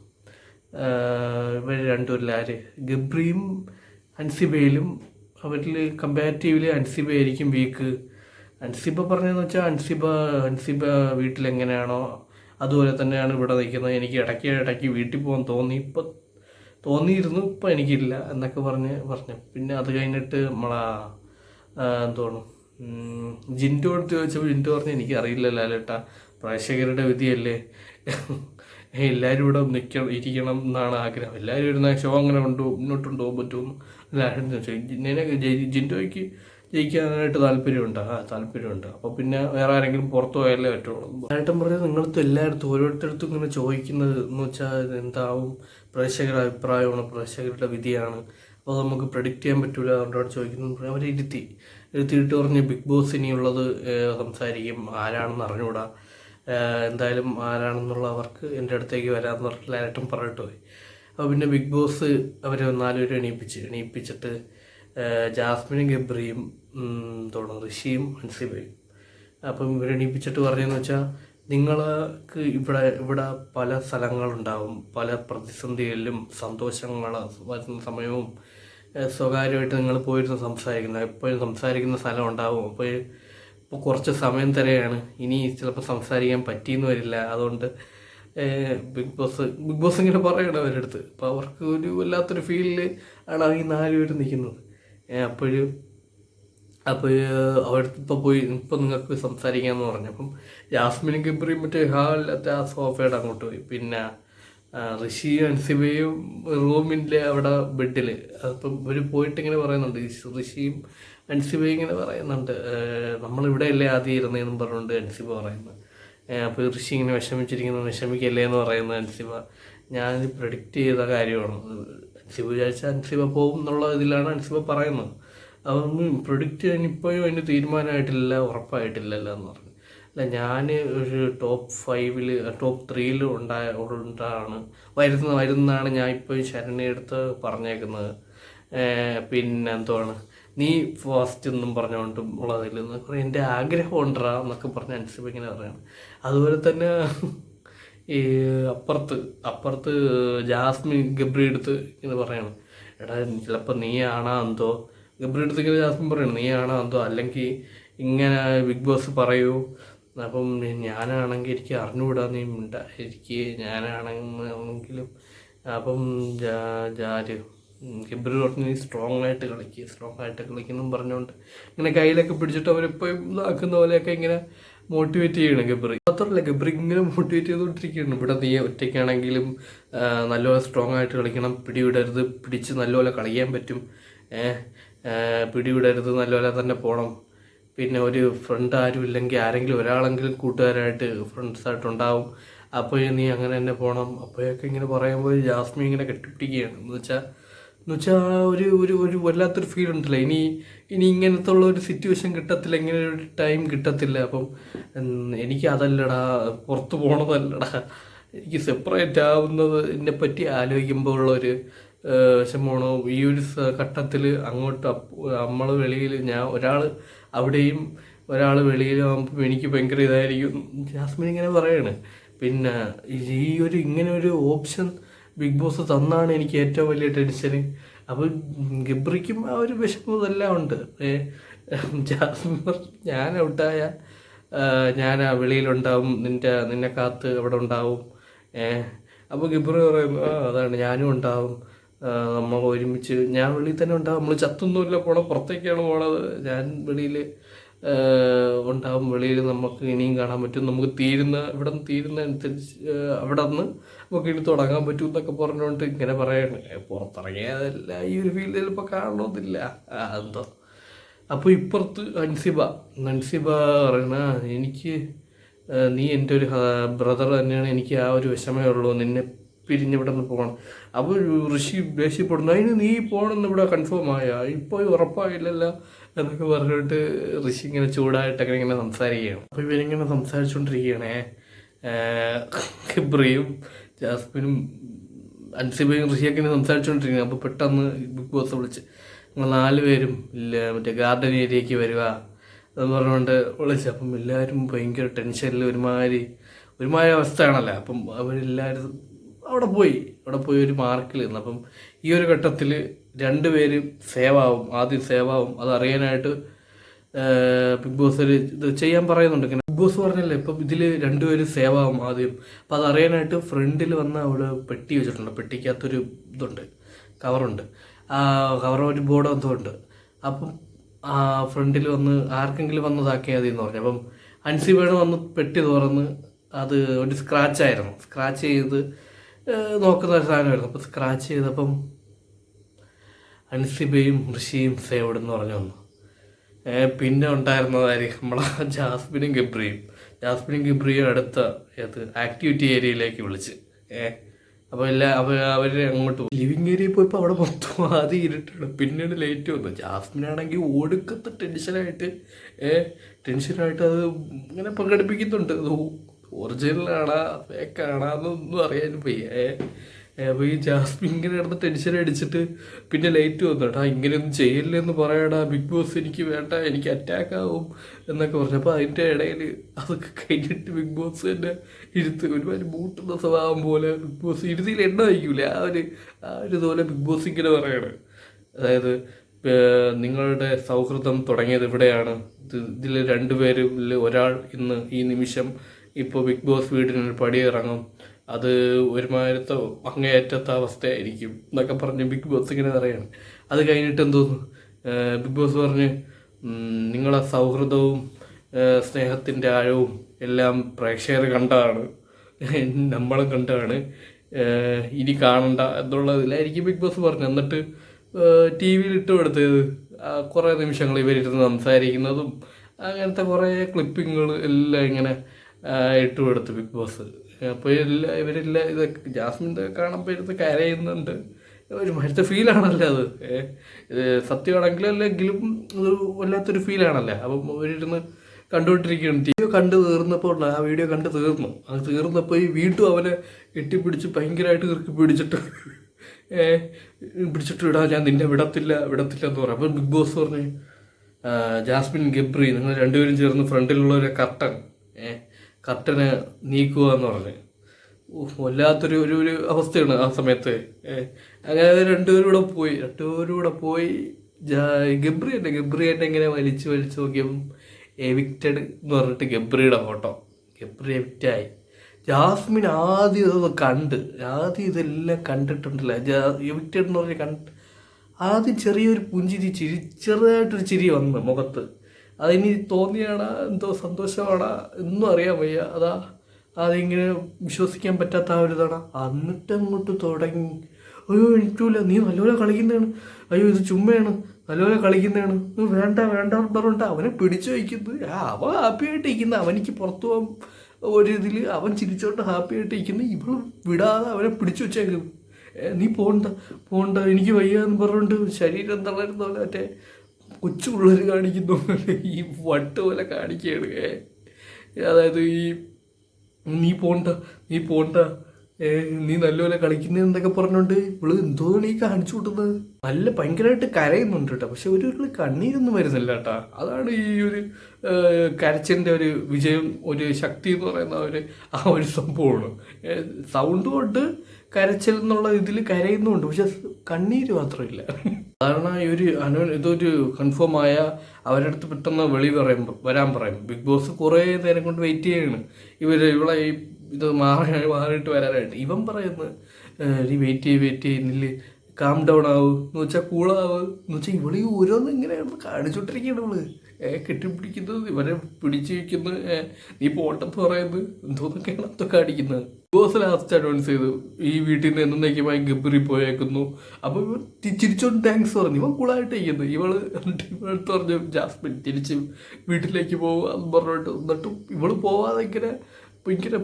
ഇവർ രണ്ടുപേരിൽ ആര്? ഗബ്രിയും അൻസിബയിലും. അവരിൽ കമ്പാരിറ്റീവ്ലി അൻസിബ ആയിരിക്കും വീക്ക് അൻസിബ പറഞ്ഞതെന്ന് വെച്ചാൽ അൻസിബ അൻസിബ വീട്ടിലെങ്ങനെയാണോ അതുപോലെ തന്നെയാണ് ഇവിടെ നിൽക്കുന്നത്. എനിക്ക് ഇടയ്ക്ക് ഇടയ്ക്ക് വീട്ടിൽ പോകാൻ തോന്നി. ഇപ്പം തോന്നിയിരുന്നു ഇപ്പം എനിക്കില്ല എന്നൊക്കെ പറഞ്ഞ് പറഞ്ഞു. പിന്നെ അത് കഴിഞ്ഞിട്ട് നമ്മളാ എന്തോണു ജിന്റു അടുത്ത് ചോദിച്ചപ്പോൾ ജിൻഡു പറഞ്ഞു എനിക്ക് അറിയില്ല ലാലേട്ടാ പ്രേക്ഷകരുടെ വിധിയല്ലേ. എല്ലാവരും ഇവിടെ നിൽക്കണം ഇരിക്കണം എന്നാണ് ആഗ്രഹം. എല്ലാവരും ഇരുന്ന ഷോ അങ്ങനെ കൊണ്ടു മുന്നോട്ട് കൊണ്ടുപോകാൻ പറ്റുമെന്ന് ലാലേട്ടൻ ചോദിച്ചു. ജിന്റോയ്ക്ക് ജയിക്കാനായിട്ട് താല്പര്യമുണ്ട്. ആ താല്പര്യമുണ്ട്. അപ്പോൾ പിന്നെ വേറെ ആരെങ്കിലും പുറത്തു പോയാലേ പറ്റുള്ളൂ. ലാലേട്ടൻ പറഞ്ഞത് നിങ്ങളടുത്ത് എല്ലായിടത്തും ഓരോരുത്തരടുത്തും ഇങ്ങനെ ചോദിക്കുന്നത് എന്ന് വെച്ചാൽ എന്താവും പ്രേക്ഷകരുടെ അഭിപ്രായമാണ് പ്രേക്ഷകരുടെ വിധിയാണ്. അപ്പോൾ നമുക്ക് പ്രഡിക്റ്റ് ചെയ്യാൻ പറ്റൂല. അവരോട് ചോദിക്കുന്നു. അവരെ ഇരുത്തി ഇരുത്തിയിട്ട് പറഞ്ഞ് ബിഗ് ബോസ് ഇനിയുള്ളത് സംസാരിക്കും. ആരാണെന്ന് അറിഞ്ഞുകൂടാ? എന്തായാലും ആരാണെന്നുള്ള അവർക്ക് എന്റെ അടുത്തേക്ക് വരാമെന്ന് പറഞ്ഞിട്ട് ലാലേട്ടൻ പറഞ്ഞിട്ട് പോയി. അപ്പോൾ പിന്നെ ബിഗ് ബോസ് അവരെ നാലുപേരും എണീപ്പിച്ച് എണീപ്പിച്ചിട്ട് ജാസ്മിനും ഗബ്രിയും തുടങ്ങും ഋഷിയും അൻസിബയും. അപ്പം ഇവരെണീപ്പിച്ചിട്ട് പറഞ്ഞതെന്ന് വെച്ചാൽ നിങ്ങൾക്ക് ഇവിടെ ഇവിടെ പല സ്ഥലങ്ങളുണ്ടാവും പല പ്രതിസന്ധികളിലും സന്തോഷങ്ങൾ വരുന്ന സമയവും സ്വകാര്യമായിട്ട് നിങ്ങൾ പോയിരുന്നു സംസാരിക്കുന്നത് എപ്പോഴും സംസാരിക്കുന്ന സ്ഥലം ഉണ്ടാവും അപ്പോൾ ഇപ്പോൾ കുറച്ച് സമയം തരെയാണ്. ഇനി ചിലപ്പോൾ സംസാരിക്കാൻ പറ്റിയെന്ന് വരില്ല. അതുകൊണ്ട് ബിഗ് ബോസ് ബിഗ് ബോസ് ഇങ്ങനെ പറയണം അവരുടെ അടുത്ത്. അപ്പോൾ അവർക്ക് ഒരു വല്ലാത്തൊരു ഫീലിൽ ആണ് ഈ നാല് പേര് നിൽക്കുന്നത്. അപ്പോഴും അപ്പോൾ അവിടുത്തെ ഇപ്പോൾ പോയി ഇപ്പോൾ നിങ്ങൾക്ക് സംസാരിക്കാമെന്ന് പറഞ്ഞു. അപ്പം ജാസ്മിനും ഗബ്രിയും മറ്റേ ഹാളിലത്തെ ആ സോഫയുടെ അങ്ങോട്ട് പോയി. പിന്നെ ഋഷി അൻസിബയും റൂമിന്റെ അവിടെ ബെഡിൽ അപ്പം ഇവർ പോയിട്ട് ഇങ്ങനെ പറയുന്നുണ്ട് ഋഷിയും അൻസിബയും ഇങ്ങനെ പറയുന്നുണ്ട്. നമ്മളിവിടെയല്ലേ ആദ്യം ഇരുന്നതെന്നും പറഞ്ഞുകൊണ്ട് അൻസിബ പറയുന്നത് അപ്പോൾ ഋഷി ഇങ്ങനെ വിഷമിച്ചിരിക്കുന്നു വിഷമിക്കല്ലേ എന്ന് പറയുന്നത് അൻസിബ ഞാൻ പ്രഡിക്റ്റ് ചെയ്ത കാര്യമാണ്. അൻസിബ വിചാരിച്ച അൻസിബ പോകും എന്നുള്ള ഇതിലാണ് അൻസിബ പറയുന്നത്. അതൊന്നും പ്രൊഡിക്റ്റ് ചെയ്യാൻ ഇപ്പോഴും അതിന് തീരുമാനമായിട്ടില്ല ഉറപ്പായിട്ടില്ലല്ലോ എന്ന് പറഞ്ഞു. അല്ല ഞാൻ ഒരു ടോപ്പ് ഫൈവിൽ ടോപ്പ് ത്രീയിൽ ഉണ്ടായ ഉണ്ടാണ് വരുന്ന വരുന്നതാണ് ഞാൻ ഇപ്പോൾ ശരണി എടുത്ത് പറഞ്ഞേക്കുന്നത്. പിന്നെ എന്തുവാണ് നീ ഫസ്റ്റ് എന്നും പറഞ്ഞുകൊണ്ട് ഉള്ളതിൽ എന്നൊക്കെ എന്റെ ആഗ്രഹം ഉണ്ടാ എന്നൊക്കെ പറഞ്ഞ് അനുസരിച്ച് ഇങ്ങനെ പറയണം. അതുപോലെ തന്നെ ഈ അപ്പുറത്ത് അപ്പുറത്ത് ജാസ്മിൻ ഗബ്രി എടുത്ത് ഇങ്ങനെ പറയണം. എടാ ചിലപ്പോൾ നീ ആണാ എന്തോ? ഗബ്രി എടുത്ത് ഇങ്ങനെ ജാസ്മിൻ പറയണം നീ ആണാ എന്തോ? അല്ലെങ്കിൽ ഇങ്ങനെ ബിഗ് ബോസ് പറയൂ. അപ്പം ഞാനാണെങ്കിൽ എനിക്ക് അറിഞ്ഞുകൂടാ നീ മിണ്ട എനിക്ക് ഞാനാണെങ്കിലും അപ്പം ജാ- ജാര് ഗബ്രി പറഞ്ഞ് നീ സ്ട്രോങ് ആയിട്ട് കളിക്കുക സ്ട്രോങ് ആയിട്ട് കളിക്കുന്നു പറഞ്ഞുകൊണ്ട് ഇങ്ങനെ കയ്യിലൊക്കെ പിടിച്ചിട്ട് അവരെപ്പോഴും ഇതാക്കുന്ന പോലെയൊക്കെ ഇങ്ങനെ മോട്ടിവേറ്റ് ചെയ്യണം ഗബ്രി. മാത്രമല്ല ഗബ്രി ഇങ്ങനെ മോട്ടിവേറ്റ് ചെയ്തുകൊണ്ടിരിക്കുകയാണ്. ഇവിടെ നീ ഒറ്റയ്ക്കാണെങ്കിലും നല്ലപോലെ സ്ട്രോങ് ആയിട്ട് കളിക്കണം. പിടിവിടരുത്. പിടിച്ച് നല്ലപോലെ കളിക്കാൻ പറ്റും. പിടിവിടരുത്. നല്ലപോലെ തന്നെ പോകണം പിന്നെ ഒരു ഫ്രണ്ട് ആരും ഇല്ലെങ്കിൽ ആരെങ്കിലും ഒരാളെങ്കിലും കൂട്ടുകാരായിട്ട് ഫ്രണ്ട്സായിട്ട് ഉണ്ടാവും അപ്പോൾ നീ അങ്ങനെ തന്നെ പോകണം അപ്പോഴൊക്കെ ഇങ്ങനെ പറയുമ്പോൾ ജാസ്മി ഇങ്ങനെ കെട്ടിപ്പിടിക്കുകയാണ്. എന്ന് വെച്ചാൽ എന്ന് വെച്ചാൽ ഒരു ഒരു ഒരു വല്ലാത്തൊരു ഫീൽ ഉണ്ടല്ലോ. ഇനി ഇനി ഇങ്ങനത്തെ ഉള്ള ഒരു സിറ്റുവേഷൻ കിട്ടത്തില്ല ഇങ്ങനെ ഒരു ടൈം കിട്ടത്തില്ല. അപ്പം എനിക്ക് അതല്ലടാ പുറത്ത് പോണതല്ലടാ. എനിക്ക് സെപ്പറേറ്റ് ആവുന്നത് എന്നെ പറ്റി ആലോചിക്കുമ്പോൾ ഉള്ളൊരു വിഷമമാണോ? ഈ ഒരു ഘട്ടത്തിൽ അങ്ങോട്ട് നമ്മൾ വെളിയിൽ ഞാൻ ഒരാൾ അവിടെയും ഒരാൾ വെളിയിലാകുമ്പോൾ എനിക്ക് ഭയങ്കര ഇതായിരിക്കും. ജാസ്മിൻ ഇങ്ങനെ പറയാണ്. പിന്നെ ഈ ഒരു ഇങ്ങനെ ഒരു ഓപ്ഷൻ ബിഗ് ബോസ് തന്നാണ് എനിക്ക് ഏറ്റവും വലിയ ടെൻഷന് അപ്പോൾ ഗബ്രിക്കും ആ ഒരു വിഷമം ഇതെല്ലാം ഉണ്ട്. ഞാൻ ഔട്ടായ ഞാൻ ആ വെളിയിലുണ്ടാവും. നിന്റെ നിന്നെ കാത്ത് അവിടെ ഉണ്ടാവും. അപ്പോൾ ഗബ്രി പറയുന്നു അതാണ് ഞാനും ഉണ്ടാവും. നമ്മൾ ഒരുമിച്ച് ഞാൻ വെളിയിൽ തന്നെ ഉണ്ടാവും. നമ്മൾ ചത്തൊന്നുമില്ല പോണ പുറത്തേക്കാണ് പോണത്. ഞാൻ വെളിയിൽ ഉണ്ടാവും. വെളിയിൽ നമുക്ക് ഇനിയും കാണാൻ പറ്റും. നമുക്ക് തീരുന്ന ഇവിടെ നിന്ന് തീരുന്ന അനുസരിച്ച് അവിടെ നിന്ന് നമുക്ക് ഇനി തുടങ്ങാൻ പറ്റും എന്നൊക്കെ പറഞ്ഞുകൊണ്ട് ഇങ്ങനെ പറയാണ്. പുറത്തിറങ്ങിയതല്ല. ഈ ഒരു ഫീൽഡിൽ ഇപ്പോൾ കാണണമെന്നില്ല എന്തോ. അപ്പോൾ ഇപ്പുറത്ത് അൻസിബ. അൻസിബ പറയണ എനിക്ക് നീ എന്റെ ഒരു ബ്രദർ തന്നെയാണ്. എനിക്ക് ആ ഒരു വിഷമേ ഉള്ളൂ. നിന്നെ പിരിഞ്ഞ് ഇവിടെ നിന്ന് പോകണം അപ്പോൾ ഋഷി ദേഷ്യപ്പെടുന്നു അതിന് നീ പോകണമെന്ന് ഇവിടെ കൺഫേം ആയ? ഇപ്പോൾ ഉറപ്പായില്ലല്ലോ എന്നൊക്കെ പറഞ്ഞിട്ട് ഋഷി ഇങ്ങനെ ചൂടായിട്ടൊക്കെ ഇങ്ങനെ സംസാരിക്കുകയാണ്. അപ്പോൾ ഇവരിങ്ങനെ സംസാരിച്ചുകൊണ്ടിരിക്കുകയാണേ. ഖിബ്രിയും ജാസ്മിനും അൻസിബയും ഋഷിയൊക്കെ ഇങ്ങനെ സംസാരിച്ചുകൊണ്ടിരിക്കുന്നത് അപ്പോൾ പെട്ടെന്ന് ബിഗ് ബോസ് വിളിച്ച് നിങ്ങൾ നാല് പേരും ഇല്ല മറ്റേ ഗാർഡൻ ഏരിയയ്ക്ക് വരിക എന്ന് പറഞ്ഞുകൊണ്ട് വിളിച്ചു. അപ്പം എല്ലാവരും ഭയങ്കര ടെൻഷനിൽ ഒരുമാതിരി ഒരുമാതിരി അവസ്ഥയാണല്ലോ. അപ്പം അവരെല്ലാവരും അവിടെ പോയി. അവിടെ പോയി ഒരു മാർക്കിൽ നിന്ന്. അപ്പം ഈ ഒരു ഘട്ടത്തിൽ രണ്ടുപേര് സേവാവും. ആദ്യം സേവാവും. അത് അറിയാനായിട്ട് ബിഗ് ബോസ് ഒരു ഇത് ചെയ്യാൻ പറയുന്നുണ്ട്. ഇങ്ങനെ ബിഗ് ബോസ് പറഞ്ഞല്ലേ? ഇപ്പം ഇതിൽ രണ്ടുപേരും സേവാവും ആദ്യം. അപ്പം അത് അറിയാനായിട്ട് ഫ്രണ്ടിൽ വന്ന് അവൾ പെട്ടി വെച്ചിട്ടുണ്ട്. പെട്ടിക്കകത്തൊരു ഇതുണ്ട്. കവറുണ്ട്. ആ കവർ ഒരു ബോർഡ് എന്തോ ഉണ്ട്. അപ്പം ഫ്രണ്ടിൽ വന്ന് ആർക്കെങ്കിലും വന്നതാക്കിയാൽ മതി എന്ന് പറഞ്ഞു. അപ്പം അൻസിബേണ് വന്ന് പെട്ടി തുറന്ന് അത് ഒരു സ്ക്രാച്ച് ആയിരുന്നു. സ്ക്രാച്ച് ചെയ്ത് നോക്കുന്ന ഒരു സാധനമായിരുന്നു. അപ്പം സ്ക്രാച്ച് ചെയ്തപ്പം അൻസിബയും ഋഷിയും സേവഡ് എന്ന് പറഞ്ഞു വന്നു. പിന്നെ ഉണ്ടായിരുന്നതായിരിക്കും നമ്മളെ ജാസ്മിനും ഗബ്രിയും. ജാസ്മിനും ഗബ്രിയും അടുത്ത ഏത് ആക്ടിവിറ്റി ഏരിയയിലേക്ക് വിളിച്ച്. ഏ അപ്പോൾ എല്ലാ അവർ അവർ അങ്ങോട്ട് ലിവിങ് ഏരിയയിൽ പോയപ്പോൾ അവിടെ മൊത്തം ആദ്യം ഇരുട്ടാണ്. പിന്നീട് ലേറ്റ് വന്നു. ജാസ്മിനാണെങ്കിൽ ഒടുക്കത്തെ ടെൻഷനായിട്ട് ഏ ടെൻഷനായിട്ട് അത് ഇങ്ങനെ പ്രകടിപ്പിക്കുന്നുണ്ട് ഒറിജിനലാണാ ഫേക്കാണാ എന്നൊന്നും അറിയാനും പോയി അപ്പോൾ ഈ ജാസ്മിൻ ഇങ്ങനെ ടെൻഷൻ അടിച്ചിട്ട് പിന്നെ ലൈറ്റ് വന്നു. കേട്ടാ ഇങ്ങനെയൊന്നും ചെയ്യില്ലെന്ന് പറയടാ ബിഗ് ബോസ് എനിക്ക് വേണ്ട എനിക്ക് അറ്റാക്ക് ആവും എന്നൊക്കെ പറഞ്ഞു. അപ്പോൾ അതിന്റെ ഇടയിൽ അതൊക്കെ കഴിഞ്ഞിട്ട് ബിഗ് ബോസ് തന്നെ ഇരുത്ത് ഒരുമാതിരി മൂട്ടുന്ന സ്വഭാവം പോലെ ബിഗ് ബോസ് ഇരുതിയിൽ എണ്ണ വയ്ക്കൂല ആ ഒരു ആ ഒരു ഇതുപോലെ ബിഗ് ബോസ് ഇങ്ങനെ പറയാണ്. അതായത് നിങ്ങളുടെ സൗഹൃദം തുടങ്ങിയത് ഇവിടെയാണ്. ഇത് ഇതിൽ രണ്ടുപേരിൽ ഒരാൾ ഇന്ന് ഈ നിമിഷം ഇപ്പോൾ ബിഗ് ബോസ് വീടിന് പടിയിറങ്ങും. അത് ഒരുമാതിരത്തെ അങ്ങേയറ്റത്തെ അവസ്ഥയായിരിക്കും എന്നൊക്കെ പറഞ്ഞ് ബിഗ് ബോസ് ഇങ്ങനെ പറയാണ്. അത് കഴിഞ്ഞിട്ട് എന്തോന്നു ബിഗ് ബോസ് പറഞ്ഞ് നിങ്ങളെ സൗഹൃദവും സ്നേഹത്തിന്റെ ആഴവും എല്ലാം പ്രേക്ഷകർ കണ്ടതാണ് നമ്മളും കണ്ടതാണ് ഇനി കാണണ്ട എന്നുള്ളതിലായിരിക്കും ബിഗ് ബോസ് പറഞ്ഞു എന്നിട്ട് ടി വിയിൽ ഇട്ട് കൊടുത്തത്. കുറേ നിമിഷങ്ങൾ ഇവരിരുന്ന് സംസാരിക്കുന്നതും അങ്ങനത്തെ കുറേ ക്ലിപ്പിങ്ങുകൾ എല്ലാം ഇങ്ങനെ ഇട്ട് കൊടുത്തു ബിഗ് ബോസ്. അപ്പോൾ എല്ലാ ഇവരെല്ലാം ഇതൊക്കെ ജാസ്മിൻ കാണുമ്പോൾ ഇരുന്ന് കരയുന്നുണ്ട്. ഒരു മരുത്ത ഫീലാണല്ലോ അത്? ഇത് സത്യമാണെങ്കിലും അല്ലെങ്കിലും ഒരു വല്ലാത്തൊരു ഫീലാണല്ലേ അപ്പം അവരിരുന്ന് കണ്ടുകൊണ്ടിരിക്കുകയാണ്. ടി വി കണ്ട് തീർന്നപ്പോൾ ആ വീഡിയോ കണ്ട് തീർന്നു. അത് തീർന്നപ്പോൾ ഈ വീണ്ടും അവനെ കെട്ടിപ്പിടിച്ച് ഭയങ്കരമായിട്ട് ഇറുക്കി പിടിച്ചിട്ട് പിടിച്ചിട്ട് വിടാ ഞാൻ നിന്നെ വിടത്തില്ല വിടത്തില്ല എന്ന് പറഞ്ഞു അപ്പം ബിഗ് ബോസ് പറഞ്ഞു ജാസ്മിൻ ഗബ്രി നിങ്ങൾ രണ്ടുപേരും ചേർന്ന് ഫ്രണ്ടിലുള്ള ഒരു കർട്ടൻ. കർട്ടന് നീക്കുക എന്ന് പറഞ്ഞ്. വല്ലാത്തൊരു ഒരു ഒരു അവസ്ഥയാണ് ആ സമയത്ത്. അങ്ങനെ രണ്ടുപേരും കൂടെ പോയി. രണ്ടുപേരും കൂടെ പോയി. ഗബ്രിയുണ്ട് ഗബ്രി തന്നെ ഗബ്രി തന്നെ ഇങ്ങനെ വലിച്ചു വലിച്ചു നോക്കിയപ്പം എവിക്റ്റഡ് എന്ന് പറഞ്ഞിട്ട് ഗബ്രിയുടെ ഫോട്ടോ. ഗബ്രി എവിക്റ്റായി. ജാസ്മിൻ ആദ്യം ഇതൊന്ന് കണ്ട് ആദ്യം ഇതെല്ലാം കണ്ടിട്ടുണ്ടല്ലോ? എവിക്റ്റഡ് എന്ന് പറഞ്ഞ് കണ്ട് ആദ്യം ചെറിയൊരു പുഞ്ചിരി ചിരി ചെറുതായിട്ടൊരു ചിരി വന്ന് മുഖത്ത്. അതിനി തോന്നിയാടാ എന്തോ സന്തോഷമാടാ എന്നും അറിയാൻ വയ്യ. അതാ അതിങ്ങനെ വിശ്വസിക്കാൻ പറ്റാത്ത ആ ഒരു ഇതാണ് എന്നിട്ട് അങ്ങോട്ട് തുടങ്ങി. അയ്യോ എനിക്കില്ല നീ നല്ലപോലെ കളിക്കുന്നതാണ്. അയ്യോ ഇത് ചുമ്മയാണ് നല്ലപോലെ കളിക്കുന്നതാണ്. വേണ്ട വേണ്ട പറഞ്ഞിട്ട് അവനെ പിടിച്ചു വയ്ക്കുന്നത് അവൻ ഹാപ്പി ആയിട്ട് ഇരിക്കുന്ന. അവനിക്ക് പുറത്തു പോകാൻ ഒരു ഇതിൽ അവൻ ചിരിച്ചോണ്ട് ഹാപ്പി ആയിട്ട് ഇരിക്കുന്നു. ഇവൾ വിടാതെ അവനെ പിടിച്ചു വെച്ചേക്കുന്നു. നീ പോണ്ട പോണ്ട എനിക്ക് വയ്യ എന്ന് പറഞ്ഞുകൊണ്ട് ശരീരം തളരുന്ന പോലെ മറ്റേ. കൊച്ചു പിള്ളേർ കാണിക്കുന്നു. ഈ വട്ട് പോലെ കാണിക്കുകയാണ്. അതായത് ഈ നീ പോണ്ട നീ പോണ്ട. ഏ, നീ നല്ലപോലെ കളിക്കുന്നതെന്നൊക്കെ പറഞ്ഞോണ്ട് ഇവൾ എന്തോ നീ കാണിച്ചു കൂട്ടുന്നത്? നല്ല ഭയങ്കരമായിട്ട് കരയുന്നുണ്ട് കേട്ടോ. പക്ഷെ ഒരു കണ്ണീരൊന്നും വരുന്നില്ല കേട്ടാ. അതാണ് ഈ ഒരു ഏ, ഒരു വിജയം ഒരു ശക്തി എന്ന് പറയുന്ന ഒരു ആ ഒരു സംഭവമാണ്. സൗണ്ട് കൊണ്ട് കരച്ചിൽ എന്നുള്ള ഇതിൽ കരയുന്നുണ്ട്. പക്ഷെ കണ്ണീര് മാത്രമില്ല. കാരണം ഈ ഒരു അനു ഇതൊരു കൺഫേം ആയ അവരുടെ അടുത്ത് പെട്ടെന്ന് വെളി പറയും വരാൻ പറയും. ബിഗ് ബോസ് കുറേ നേരം കൊണ്ട് വെയിറ്റ് ചെയ്യാണ്. ഇവർ ഇവിടെ ഈ ഇത് മാറി മാറിയിട്ട് വരാനായിട്ട്. ഇവൻ പറയുന്നത് "ഏഹ്, നീ വെയിറ്റ് ചെയ്യ് വെയിറ്റ് ചെയ്യുന്നില്ല കാം ഡൗൺ ആവും. എന്ന് വെച്ചാൽ കൂളാവ് എന്ന് വെച്ചാൽ ഇവളീ ഓരോന്നും ഇങ്ങനെ കാണിച്ചോണ്ടിരിക്കുകയാണ് ഇവൾ. കെട്ടിപ്പിടിക്കുന്നത് ഇവരെ പിടിച്ചു വയ്ക്കുന്നത് നീ പോട്ടെന്ന് പറയുന്നത് എന്തോന്നൊക്കെയാണ് അതൊക്കെ അടിക്കുന്നത് ബോസ് ലാസ്റ്റ് അഡ്വാൻസ് ചെയ്തു ഈ വീട്ടിൽ നിന്ന് എന്നേക്കുമായി ഗബ്രി പോയേക്കുന്നു. അപ്പോൾ ഇവൻ തി- ചിരിച്ചോണ്ട് താങ്ക്സ് പറഞ്ഞു. ഇവൻ കൂളായിട്ട് ഇരിക്കുന്നു. ഇവൾ ഇവളടുത്ത് പറഞ്ഞു ജാസ്മിൻ തിരിച്ച് വീട്ടിലേക്ക് പോകുക എന്ന് പറഞ്ഞിട്ട് എന്നിട്ടും ഇവൾ പോവാതെ ഇങ്ങനെ ഭയങ്കര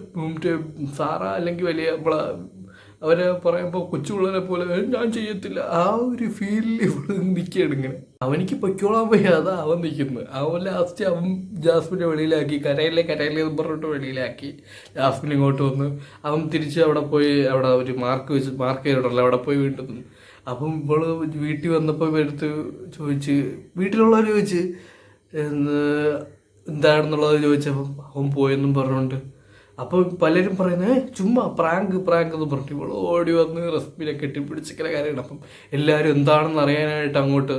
സാറ അല്ലെങ്കിൽ വലിയ നമ്മളെ അവരെ പറയുമ്പോൾ കൊച്ചു പിള്ളേരെ പോലെ "ഏ, ഞാൻ ചെയ്യത്തില്ല. ആ ഒരു ഫീലിൽ ഇവിടെ നിൽക്കുകയാണ് ഇങ്ങനെ. അവനിക്ക് പൊയ്ക്കോളാൻ വയ്യാതെ അവൻ നിൽക്കുന്നത് അവൻ ലാസ്റ്റ് അവൻ ജാസ്മിനെ വെളിയിലാക്കി കരയിലെ കരയിലെ എന്ന് പറഞ്ഞിട്ട് വെളിയിലാക്കി. ജാസ്മിൻ ഇങ്ങോട്ട് വന്ന് അവൻ തിരിച്ച് അവിടെ പോയി അവിടെ ഒരു മാർക്ക് വെച്ച് മാർക്ക് ചെയ്തിട്ടല്ലോ അവിടെ പോയി വീട്ടിൽ നിന്ന്. അപ്പം ഇപ്പോൾ വീട്ടിൽ വന്നപ്പോൾ എടുത്ത് ചോദിച്ച് വീട്ടിലുള്ളവർ ചോദിച്ച് എന്താണെന്നുള്ളത് ചോദിച്ചപ്പം അവൻ പോയെന്നും പറഞ്ഞുകൊണ്ട് അപ്പോൾ പലരും പറയുന്നത് "ഏ, ചുമ്മാ പ്രാങ്ക് പ്രാങ്ക് എന്ന് പറഞ്ഞു ഇവൾ ഓടി വന്ന് റെസ്പിനെ കെട്ടിപ്പിടിച്ചിങ്ങനെ കാര്യമാണ്. അപ്പം എല്ലാവരും എന്താണെന്ന് അറിയാനായിട്ട് അങ്ങോട്ട്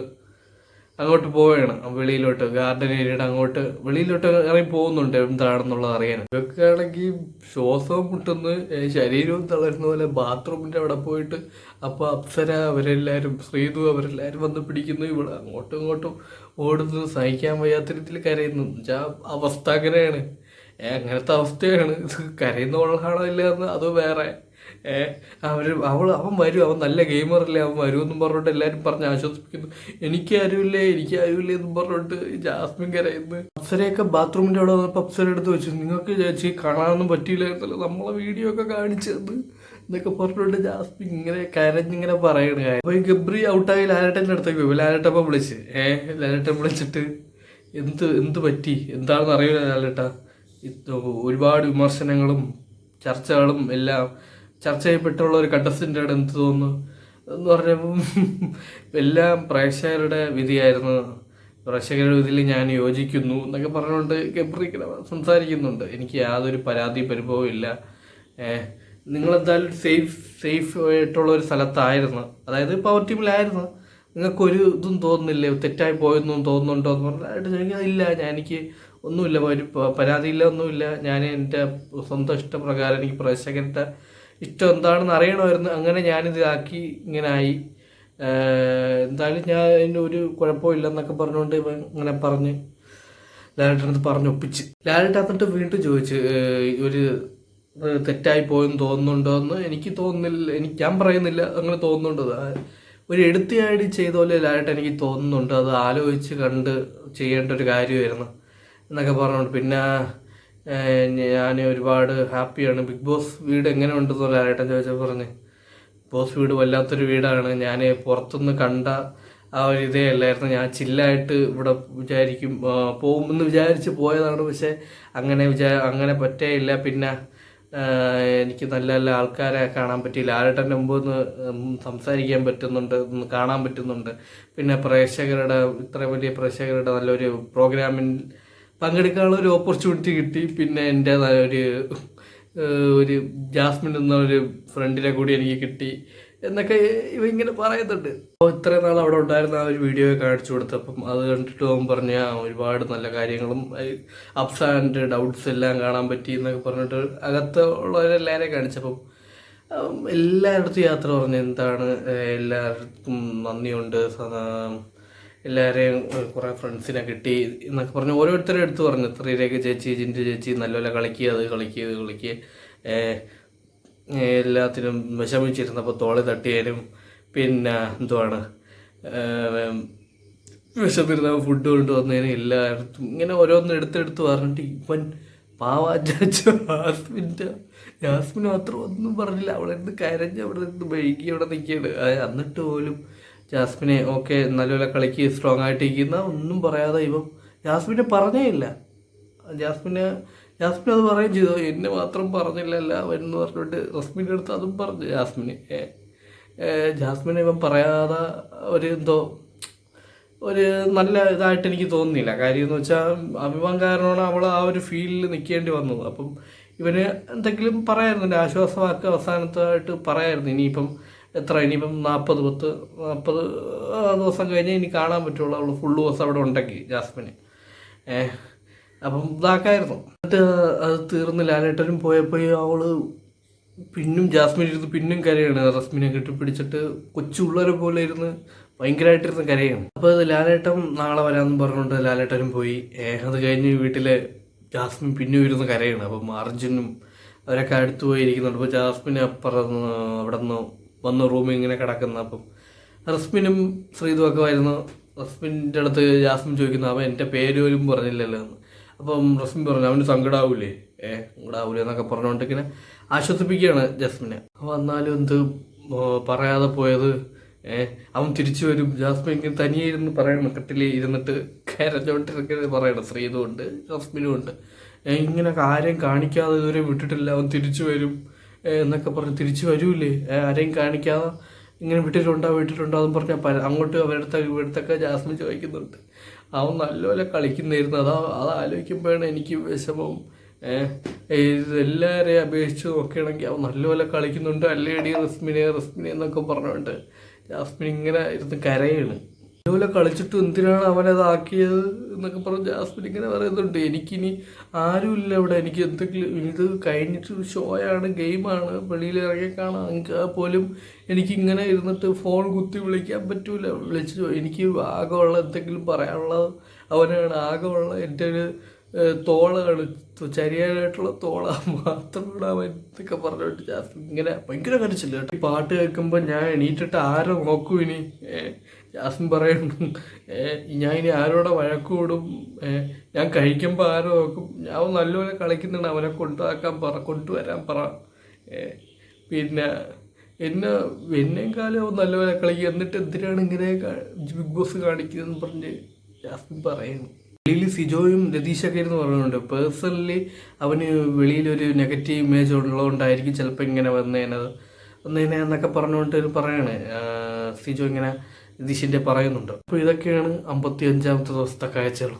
അങ്ങോട്ട് പോവുകയാണ്. വെളിയിലോട്ട് ഗാർഡൻ ഏരിയയുടെ അങ്ങോട്ട് വെളിയിലോട്ട് ഇറങ്ങി പോകുന്നുണ്ട് എന്താണെന്നുള്ളത് അറിയാൻ. ഇതൊക്കെ ആണെങ്കിൽ ശ്വാസവും മുട്ടുന്നു ശരീരവും തളരുന്ന പോലെ ബാത്റൂമിന്റെ അവിടെ പോയിട്ട് അപ്പോൾ അപ്സര അവരെല്ലാവരും ശ്രീതു അവരെല്ലാവരും വന്ന് പിടിക്കുന്നു. ഇവിടെ അങ്ങോട്ടും ഇങ്ങോട്ടും ഓടുന്നു സഹിക്കാൻ വയ്യാത്ത രീതിയിൽ കരയുന്നു. എന്നുവെച്ചാൽ അവസ്ഥ അങ്ങനെയാണ്. അങ്ങനത്തെ അവസ്ഥയാണ്. കരയുന്ന വെള്ളമാണോ ഇല്ല എന്ന് അത് വേറെ. അവർ അവൾ അവൻ വരും. അവൻ നല്ല ഗെയിമറല്ലേ അവൻ വരുമെന്നും പറഞ്ഞിട്ട് എല്ലാവരും പറഞ്ഞ് ആശ്വസിപ്പിക്കുന്നു. എനിക്ക് ആരുമില്ലേ? എനിക്ക് ആരുമില്ലേ എന്നും പറഞ്ഞിട്ട് ജാസ്മിൻ കരയുന്നു. അപ്സരയൊക്കെ ബാത്റൂമിന്റെ അവിടെ വന്നപ്പോൾ അപ്സര എടുത്ത് വെച്ചു. നിങ്ങൾക്ക് ചേച്ചി കാണാനൊന്നും പറ്റിയില്ലായിരുന്നല്ലോ നമ്മളെ വീഡിയോ ഒക്കെ കാണിച്ചത് എന്നൊക്കെ പറഞ്ഞിട്ട് ജാസ്മിൻ ഇങ്ങനെ കരഞ്ഞിങ്ങനെ പറയണ. അപ്പോൾ ഈ ഗബ്രി ഔട്ടായി ലാലട്ടന്റെ അടുത്തേക്ക് പോയി. ലാലട്ടപ്പം വിളിച്ച്. ഏ ലാലട്ടൻ വിളിച്ചിട്ട് എന്ത് എന്ത് പറ്റി? എന്താണെന്ന് അറിയില്ല ലാലേട്ട. ഒരുപാട് വിമർശനങ്ങളും ചർച്ചകളും എല്ലാം ചർച്ച ചെയ്യപ്പെട്ടുള്ള ഒരു കണ്ടസ്റ്റന്റാണ് എന്ത് തോന്നുന്നു. എന്ന് പറഞ്ഞപ്പം എല്ലാം പ്രേക്ഷകരുടെ വിധിയായിരുന്നു. പ്രേക്ഷകരുടെ വിധിയിൽ ഞാൻ യോജിക്കുന്നു എന്നൊക്കെ പറഞ്ഞുകൊണ്ട് ഗബ്രി സംസാരിക്കുന്നുണ്ട്. എനിക്ക് യാതൊരു പരാതി പരിഭവവും ഇല്ല. നിങ്ങളെന്തായാലും സേഫ് സേഫ് ആയിട്ടുള്ള ഒരു സ്ഥലത്തായിരുന്നു. അതായത് പവർ ടീമിലായിരുന്നു നിങ്ങൾക്കൊരു ഇതും തോന്നുന്നില്ലേ? തെറ്റായി പോയെന്നും തോന്നുന്നുണ്ടോ എന്ന് പറഞ്ഞാൽ ചോദിക്കാൻ ഇല്ല ഞാൻ എനിക്ക് ഒന്നുമില്ല ഒരു പരാതിയില്ല ഒന്നുമില്ല. ഞാൻ എന്റെ സ്വന്തം ഇഷ്ടപ്രകാരം എനിക്ക് പ്രേക്ഷകരുടെ ഇഷ്ടം എന്താണെന്ന് അറിയണമായിരുന്നു. അങ്ങനെ ഞാനിതാക്കി ഇങ്ങനെ ആയി. എന്തായാലും ഞാൻ അതിന്റെ ഒരു കുഴപ്പമില്ലെന്നൊക്കെ പറഞ്ഞുകൊണ്ട് ഇങ്ങനെ പറഞ്ഞ് ലാലിട്ടടുത്ത് പറഞ്ഞ് ഒപ്പിച്ച്. എന്നിട്ട് വീണ്ടും ചോദിച്ചു ഒരു തെറ്റായി പോയെന്ന് തോന്നുന്നുണ്ടോ എന്ന് എനിക്ക് തോന്നുന്നില്ല എനിക്ക് ഞാൻ പറയുന്നില്ല അങ്ങനെ തോന്നുന്നുണ്ടോ. ഒരു എടുത്തിയായിട്ട് ചെയ്ത പോലെ ലാലേട്ട എനിക്ക് തോന്നുന്നുണ്ട്. അത് ആലോചിച്ച് കണ്ട് ചെയ്യേണ്ട ഒരു കാര്യമായിരുന്നു. എന്നൊക്കെ പറഞ്ഞുകൊണ്ട് പിന്നെ ഞാൻ ഒരുപാട് ഹാപ്പിയാണ്. ബിഗ് ബോസ് വീട് എങ്ങനെ ഉണ്ടെന്ന് ലാലേട്ടൻ ചോദിച്ചാൽ പറഞ്ഞ് ബോസ് വീട് വല്ലാത്തൊരു വീടാണ്. ഞാൻ പുറത്തുനിന്ന് കണ്ട ആ ഒരു ഇതേ അല്ലായിരുന്നു. ഞാൻ ചില്ലായിട്ട് ഇവിടെ വിചാരിക്കും പോകുമെന്ന് വിചാരിച്ച് പോയതാണ്. പക്ഷേ അങ്ങനെ വിചാ അങ്ങനെ പറ്റേയില്ല. പിന്നെ എനിക്ക് നല്ല നല്ല ആൾക്കാരെ കാണാൻ പറ്റിയില്ല. ആരുടെ മുമ്പ് ഒന്ന് സംസാരിക്കാൻ പറ്റുന്നുണ്ട് ഒന്ന് കാണാൻ പറ്റുന്നുണ്ട്. പിന്നെ പ്രേക്ഷകരുടെ ഇത്ര വലിയ പ്രേക്ഷകരുടെ നല്ലൊരു പ്രോഗ്രാമിൽ പങ്കെടുക്കാനുള്ള ഒരു ഓപ്പർച്യൂണിറ്റി കിട്ടി. പിന്നെ എന്റെ ഒരു ഒരു ജാസ്മിൻ എന്ന ഒരു ഫ്രണ്ടിനെ കൂടി എനിക്ക് കിട്ടി എന്നൊക്കെ ഇവ ഇങ്ങനെ പറയുന്നുണ്ട്. അപ്പോൾ ഇത്രയും നാൾ അവിടെ ഉണ്ടായിരുന്ന ആ ഒരു വീഡിയോ കാണിച്ചു കൊടുത്തപ്പം അത് കണ്ടിട്ട് അവൻ പറഞ്ഞ ഒരുപാട് നല്ല കാര്യങ്ങളും അപ്സ് ആൻഡ് ഡൗട്ട്സ് എല്ലാം കാണാൻ പറ്റി എന്നൊക്കെ പറഞ്ഞിട്ട് അകത്ത് ഉള്ളവരെല്ലാവരെയും കാണിച്ചപ്പം എല്ലായിടത്തും യാത്ര പറഞ്ഞ് എന്താണ് എല്ലാവർക്കും നന്ദിയുണ്ട്. എല്ലാവരെയും കുറേ ഫ്രണ്ട്സിനെ കിട്ടി എന്നൊക്കെ പറഞ്ഞ് ഓരോരുത്തരും എടുത്തു പറഞ്ഞു. ത്രീരേഖ ചേച്ചി ജിന്റു ചേച്ചി നല്ലപോലെ കളിക്കുക അത് കളിക്കുക ഇത് കളിക്കുക എല്ലാത്തിനും വിഷമിച്ചിരുന്നപ്പോൾ തോളി തട്ടിയാലും പിന്നെ എന്തുവാണ്? വിഷമിരുന്ന ഫുഡ് കൊണ്ടുവന്നതിനും എല്ലായിടത്തും ഇങ്ങനെ ഓരോന്നും എടുത്തെടുത്ത് പറഞ്ഞിട്ട് ഇവൻ പാവാ ജാസ്മിന്റെ ജാസ്മിൻ മാത്രം ഒന്നും പറഞ്ഞില്ല. അവിടെ നിന്ന് കരഞ്ഞ് അവിടെ നിന്ന് വൈകി അവിടെ നിൽക്കുകയാണ് എന്നിട്ട് പോലും ജാസ്മിനെ ഓക്കെ നല്ലപോലെ കളിക്ക് സ്ട്രോങ് ആയിട്ടിരിക്കുന്ന ഒന്നും പറയാതെ ഇവൻ ജാസ്മിനെ പറഞ്ഞേ ഇല്ല. ജാസ്മിന് ജാസ്മിൻ അത് പറയുകയും ചെയ്തു. എന്നെ മാത്രം പറഞ്ഞില്ലല്ല എന്ന് പറഞ്ഞിട്ട് റസ്മിന്റെ അടുത്ത് അതും പറഞ്ഞു. ജാസ്മിന് ജാസ്മിനെ ഇവൻ പറയാതെ ഒരു എന്തോ ഒരു നല്ല ഇതായിട്ട് എനിക്ക് തോന്നുന്നില്ല. കാര്യം എന്ന് വെച്ചാൽ അഭിമാൻ കാരണമാണ് അവൾ ആ ഒരു ഫീൽഡിൽ നിൽക്കേണ്ടി വന്നത്. അപ്പം ഇവന് എന്തെങ്കിലും പറയായിരുന്നു. ആശ്വാസമാക്കുക അവസാനത്തായിട്ട് പറയായിരുന്നു. ഇനിയിപ്പം എത്ര? ഇനിയിപ്പം നാൽപ്പത് പത്ത് നാൽപ്പത് ദിവസം കഴിഞ്ഞ് ഇനി കാണാൻ പറ്റുള്ളൂ. അവൾ ഫുൾ ദിവസം അവിടെ ഉണ്ടെങ്കിൽ ജാസ്മിന്. ഏഹ് അപ്പം ഇതാക്കായിരുന്നു. എന്നിട്ട് അത് തീർന്ന് ലാലേട്ടനും പോയപ്പോൾ അവൾ പിന്നും ജാസ്മിൻ ഇരുന്ന് പിന്നും കരയാണ്. റസ്മിനെ കെട്ടിപ്പിടിച്ചിട്ട് കൊച്ചുള്ളവരെ പോലെ ഇരുന്ന് ഭയങ്കരമായിട്ടിരുന്ന് കരയാണ്. അപ്പോൾ അത് ലാലേട്ടൻ നാളെ വരാമെന്ന് പറഞ്ഞുകൊണ്ട് ലാലേട്ടനും പോയി. അത് കഴിഞ്ഞ് വീട്ടിലെ ജാസ്മിൻ പിന്നും ഇരുന്ന് കരയാണ്. അപ്പം അർജുനും അവരൊക്കെ അടുത്ത് പോയി ഇരിക്കുന്നുണ്ട് അപ്പോൾ ജാസ്മിൻ അപ്പുറം അവിടെ നിന്ന് വന്ന് റൂമിൽ ഇങ്ങനെ കിടക്കുന്ന. അപ്പം റസ്മിനും ശ്രീതും ഒക്കെ വരുന്നു. റസ്മിന്റെ അടുത്ത് ജാസ്മിൻ ചോദിക്കുന്നു അവൻ എന്റെ പേര് പോലും പറഞ്ഞില്ലല്ലോ എന്ന്. അപ്പം റസ്മിൻ പറഞ്ഞു അവന് സങ്കടാവൂലേ? ഏ സങ്കടാവൂലേ എന്നൊക്കെ പറഞ്ഞുകൊണ്ട് ഇങ്ങനെ ആശ്വസിപ്പിക്കുകയാണ് ജാസ്മിനെ. വന്നാലും എന്ത് പറയാതെ പോയത് ഏ അവൻ തിരിച്ചു വരും. ജാസ്മിൻ ഇങ്ങനെ തനിയെ ഇരുന്ന് പറയണം കട്ടിൽ ഇരുന്നിട്ട് കരഞ്ഞോണ്ടിരിക്കുന്നത് പറയണം. ശ്രീതും ഉണ്ട് ജാസ്മിനും ഉണ്ട്. ഇങ്ങനെ കാര്യം കാണിക്കാതെ ഇതുവരെ വിട്ടിട്ടില്ല. അവൻ തിരിച്ചു വരും. എന്നൊക്കെ പറഞ്ഞ് തിരിച്ചു വരൂലേ ആരെയും കാണിക്കാതെ ഇങ്ങനെ വിട്ടിട്ടുണ്ടോ വിട്ടിട്ടുണ്ടോ എന്ന് പറഞ്ഞാൽ പല അങ്ങോട്ട് അവരുടെ ഇവിടുത്തൊക്കെ ജാസ്മിൻ ചോദിക്കുന്നുണ്ട്. അവൻ നല്ലപോലെ കളിക്കുന്നായിരുന്നു. അതാ അത് ആലോചിക്കുമ്പോഴാണ് എനിക്ക് വിഷമം. എല്ലാവരെയും അപേക്ഷിച്ച് നോക്കുകയാണെങ്കിൽ അവൻ നല്ലപോലെ കളിക്കുന്നുണ്ട്. അല്ലേടി റസ്മിനെ റസ്മിനെ എന്നൊക്കെ പറഞ്ഞുകൊണ്ട് ജാസ്മിൻ ഇങ്ങനെ ഇരുന്ന് കരയാണ്. നല്ലപോലെ കളിച്ചിട്ട് എന്തിനാണ് അവനതാക്കിയത് എന്നൊക്കെ പറഞ്ഞ് ജാസ്മിൻ ഇങ്ങനെ പറയുന്നുണ്ട്. എനിക്കിനി ആരുമില്ല ഇവിടെ. എനിക്ക് എന്തെങ്കിലും ഇത് കഴിഞ്ഞിട്ട് ഷോയാണ് ഗെയിമാണ്. വെളിയിൽ ഇറങ്ങി കാണാം പോലും എനിക്കിങ്ങനെ ഇരുന്നിട്ട് ഫോൺ കുത്തി വിളിക്കാൻ പറ്റൂല. വിളിച്ച് എനിക്ക് ആകെയുള്ള എന്തെങ്കിലും പറയാനുള്ളത് അവനാണ്. ആകെയുള്ള എന്റെ ഒരു തോളാണ്. ചരിയാനായിട്ടുള്ള തോള മാത്രമാണ് അവൻ എന്നൊക്കെ പറഞ്ഞിട്ട് ജാസ്മിൻ ഇങ്ങനെ ഭയങ്കര കരച്ചില്ല ഈ പാട്ട് കേൾക്കുമ്പോൾ ഞാൻ എണീറ്റിട്ട് ആരെ നോക്കൂ ഇനി? ജാസ്മിൻ പറയുന്നു ഞാൻ ഇനി ആരോടെ വഴക്കൂടും ഞാൻ കഴിക്കുമ്പോൾ ആരോ നോക്കും ഞാൻ നല്ലപോലെ കളിക്കുന്നുണ്ട് അവനെ കൊണ്ടുവാക്കാൻ പറ കൊണ്ടുവരാൻ പറ. പിന്നെ എന്നെ എന്നെക്കാളും അവൻ നല്ലപോലെ കളിക്കുക എന്നിട്ട് എന്തിനാണ് ഇങ്ങനെ ബിഗ് ബോസ് കാണിക്കുന്നതെന്ന് പറഞ്ഞ് ജാസ്മിൻ പറയുന്നു വെളിയിൽ സിജോയും രതീഷൊക്കെ ഇരുന്ന് പറയുന്നുണ്ട്. പേഴ്സണലി അവന് വെളിയിലൊരു നെഗറ്റീവ് ഇമേജ് ഉള്ളതുകൊണ്ടായിരിക്കും ചിലപ്പോൾ ഇങ്ങനെ വന്നേനത് വന്നേനെ എന്നൊക്കെ പറഞ്ഞുകൊണ്ട് പറയാണ്. സിജോ ഇങ്ങനെ രതീഷിന്റെ പറയുന്നുണ്ട്. അപ്പോൾ ഇതൊക്കെയാണ് അമ്പത്തി അഞ്ചാമത്തെ ദിവസത്തെ കാഴ്ചകൾ.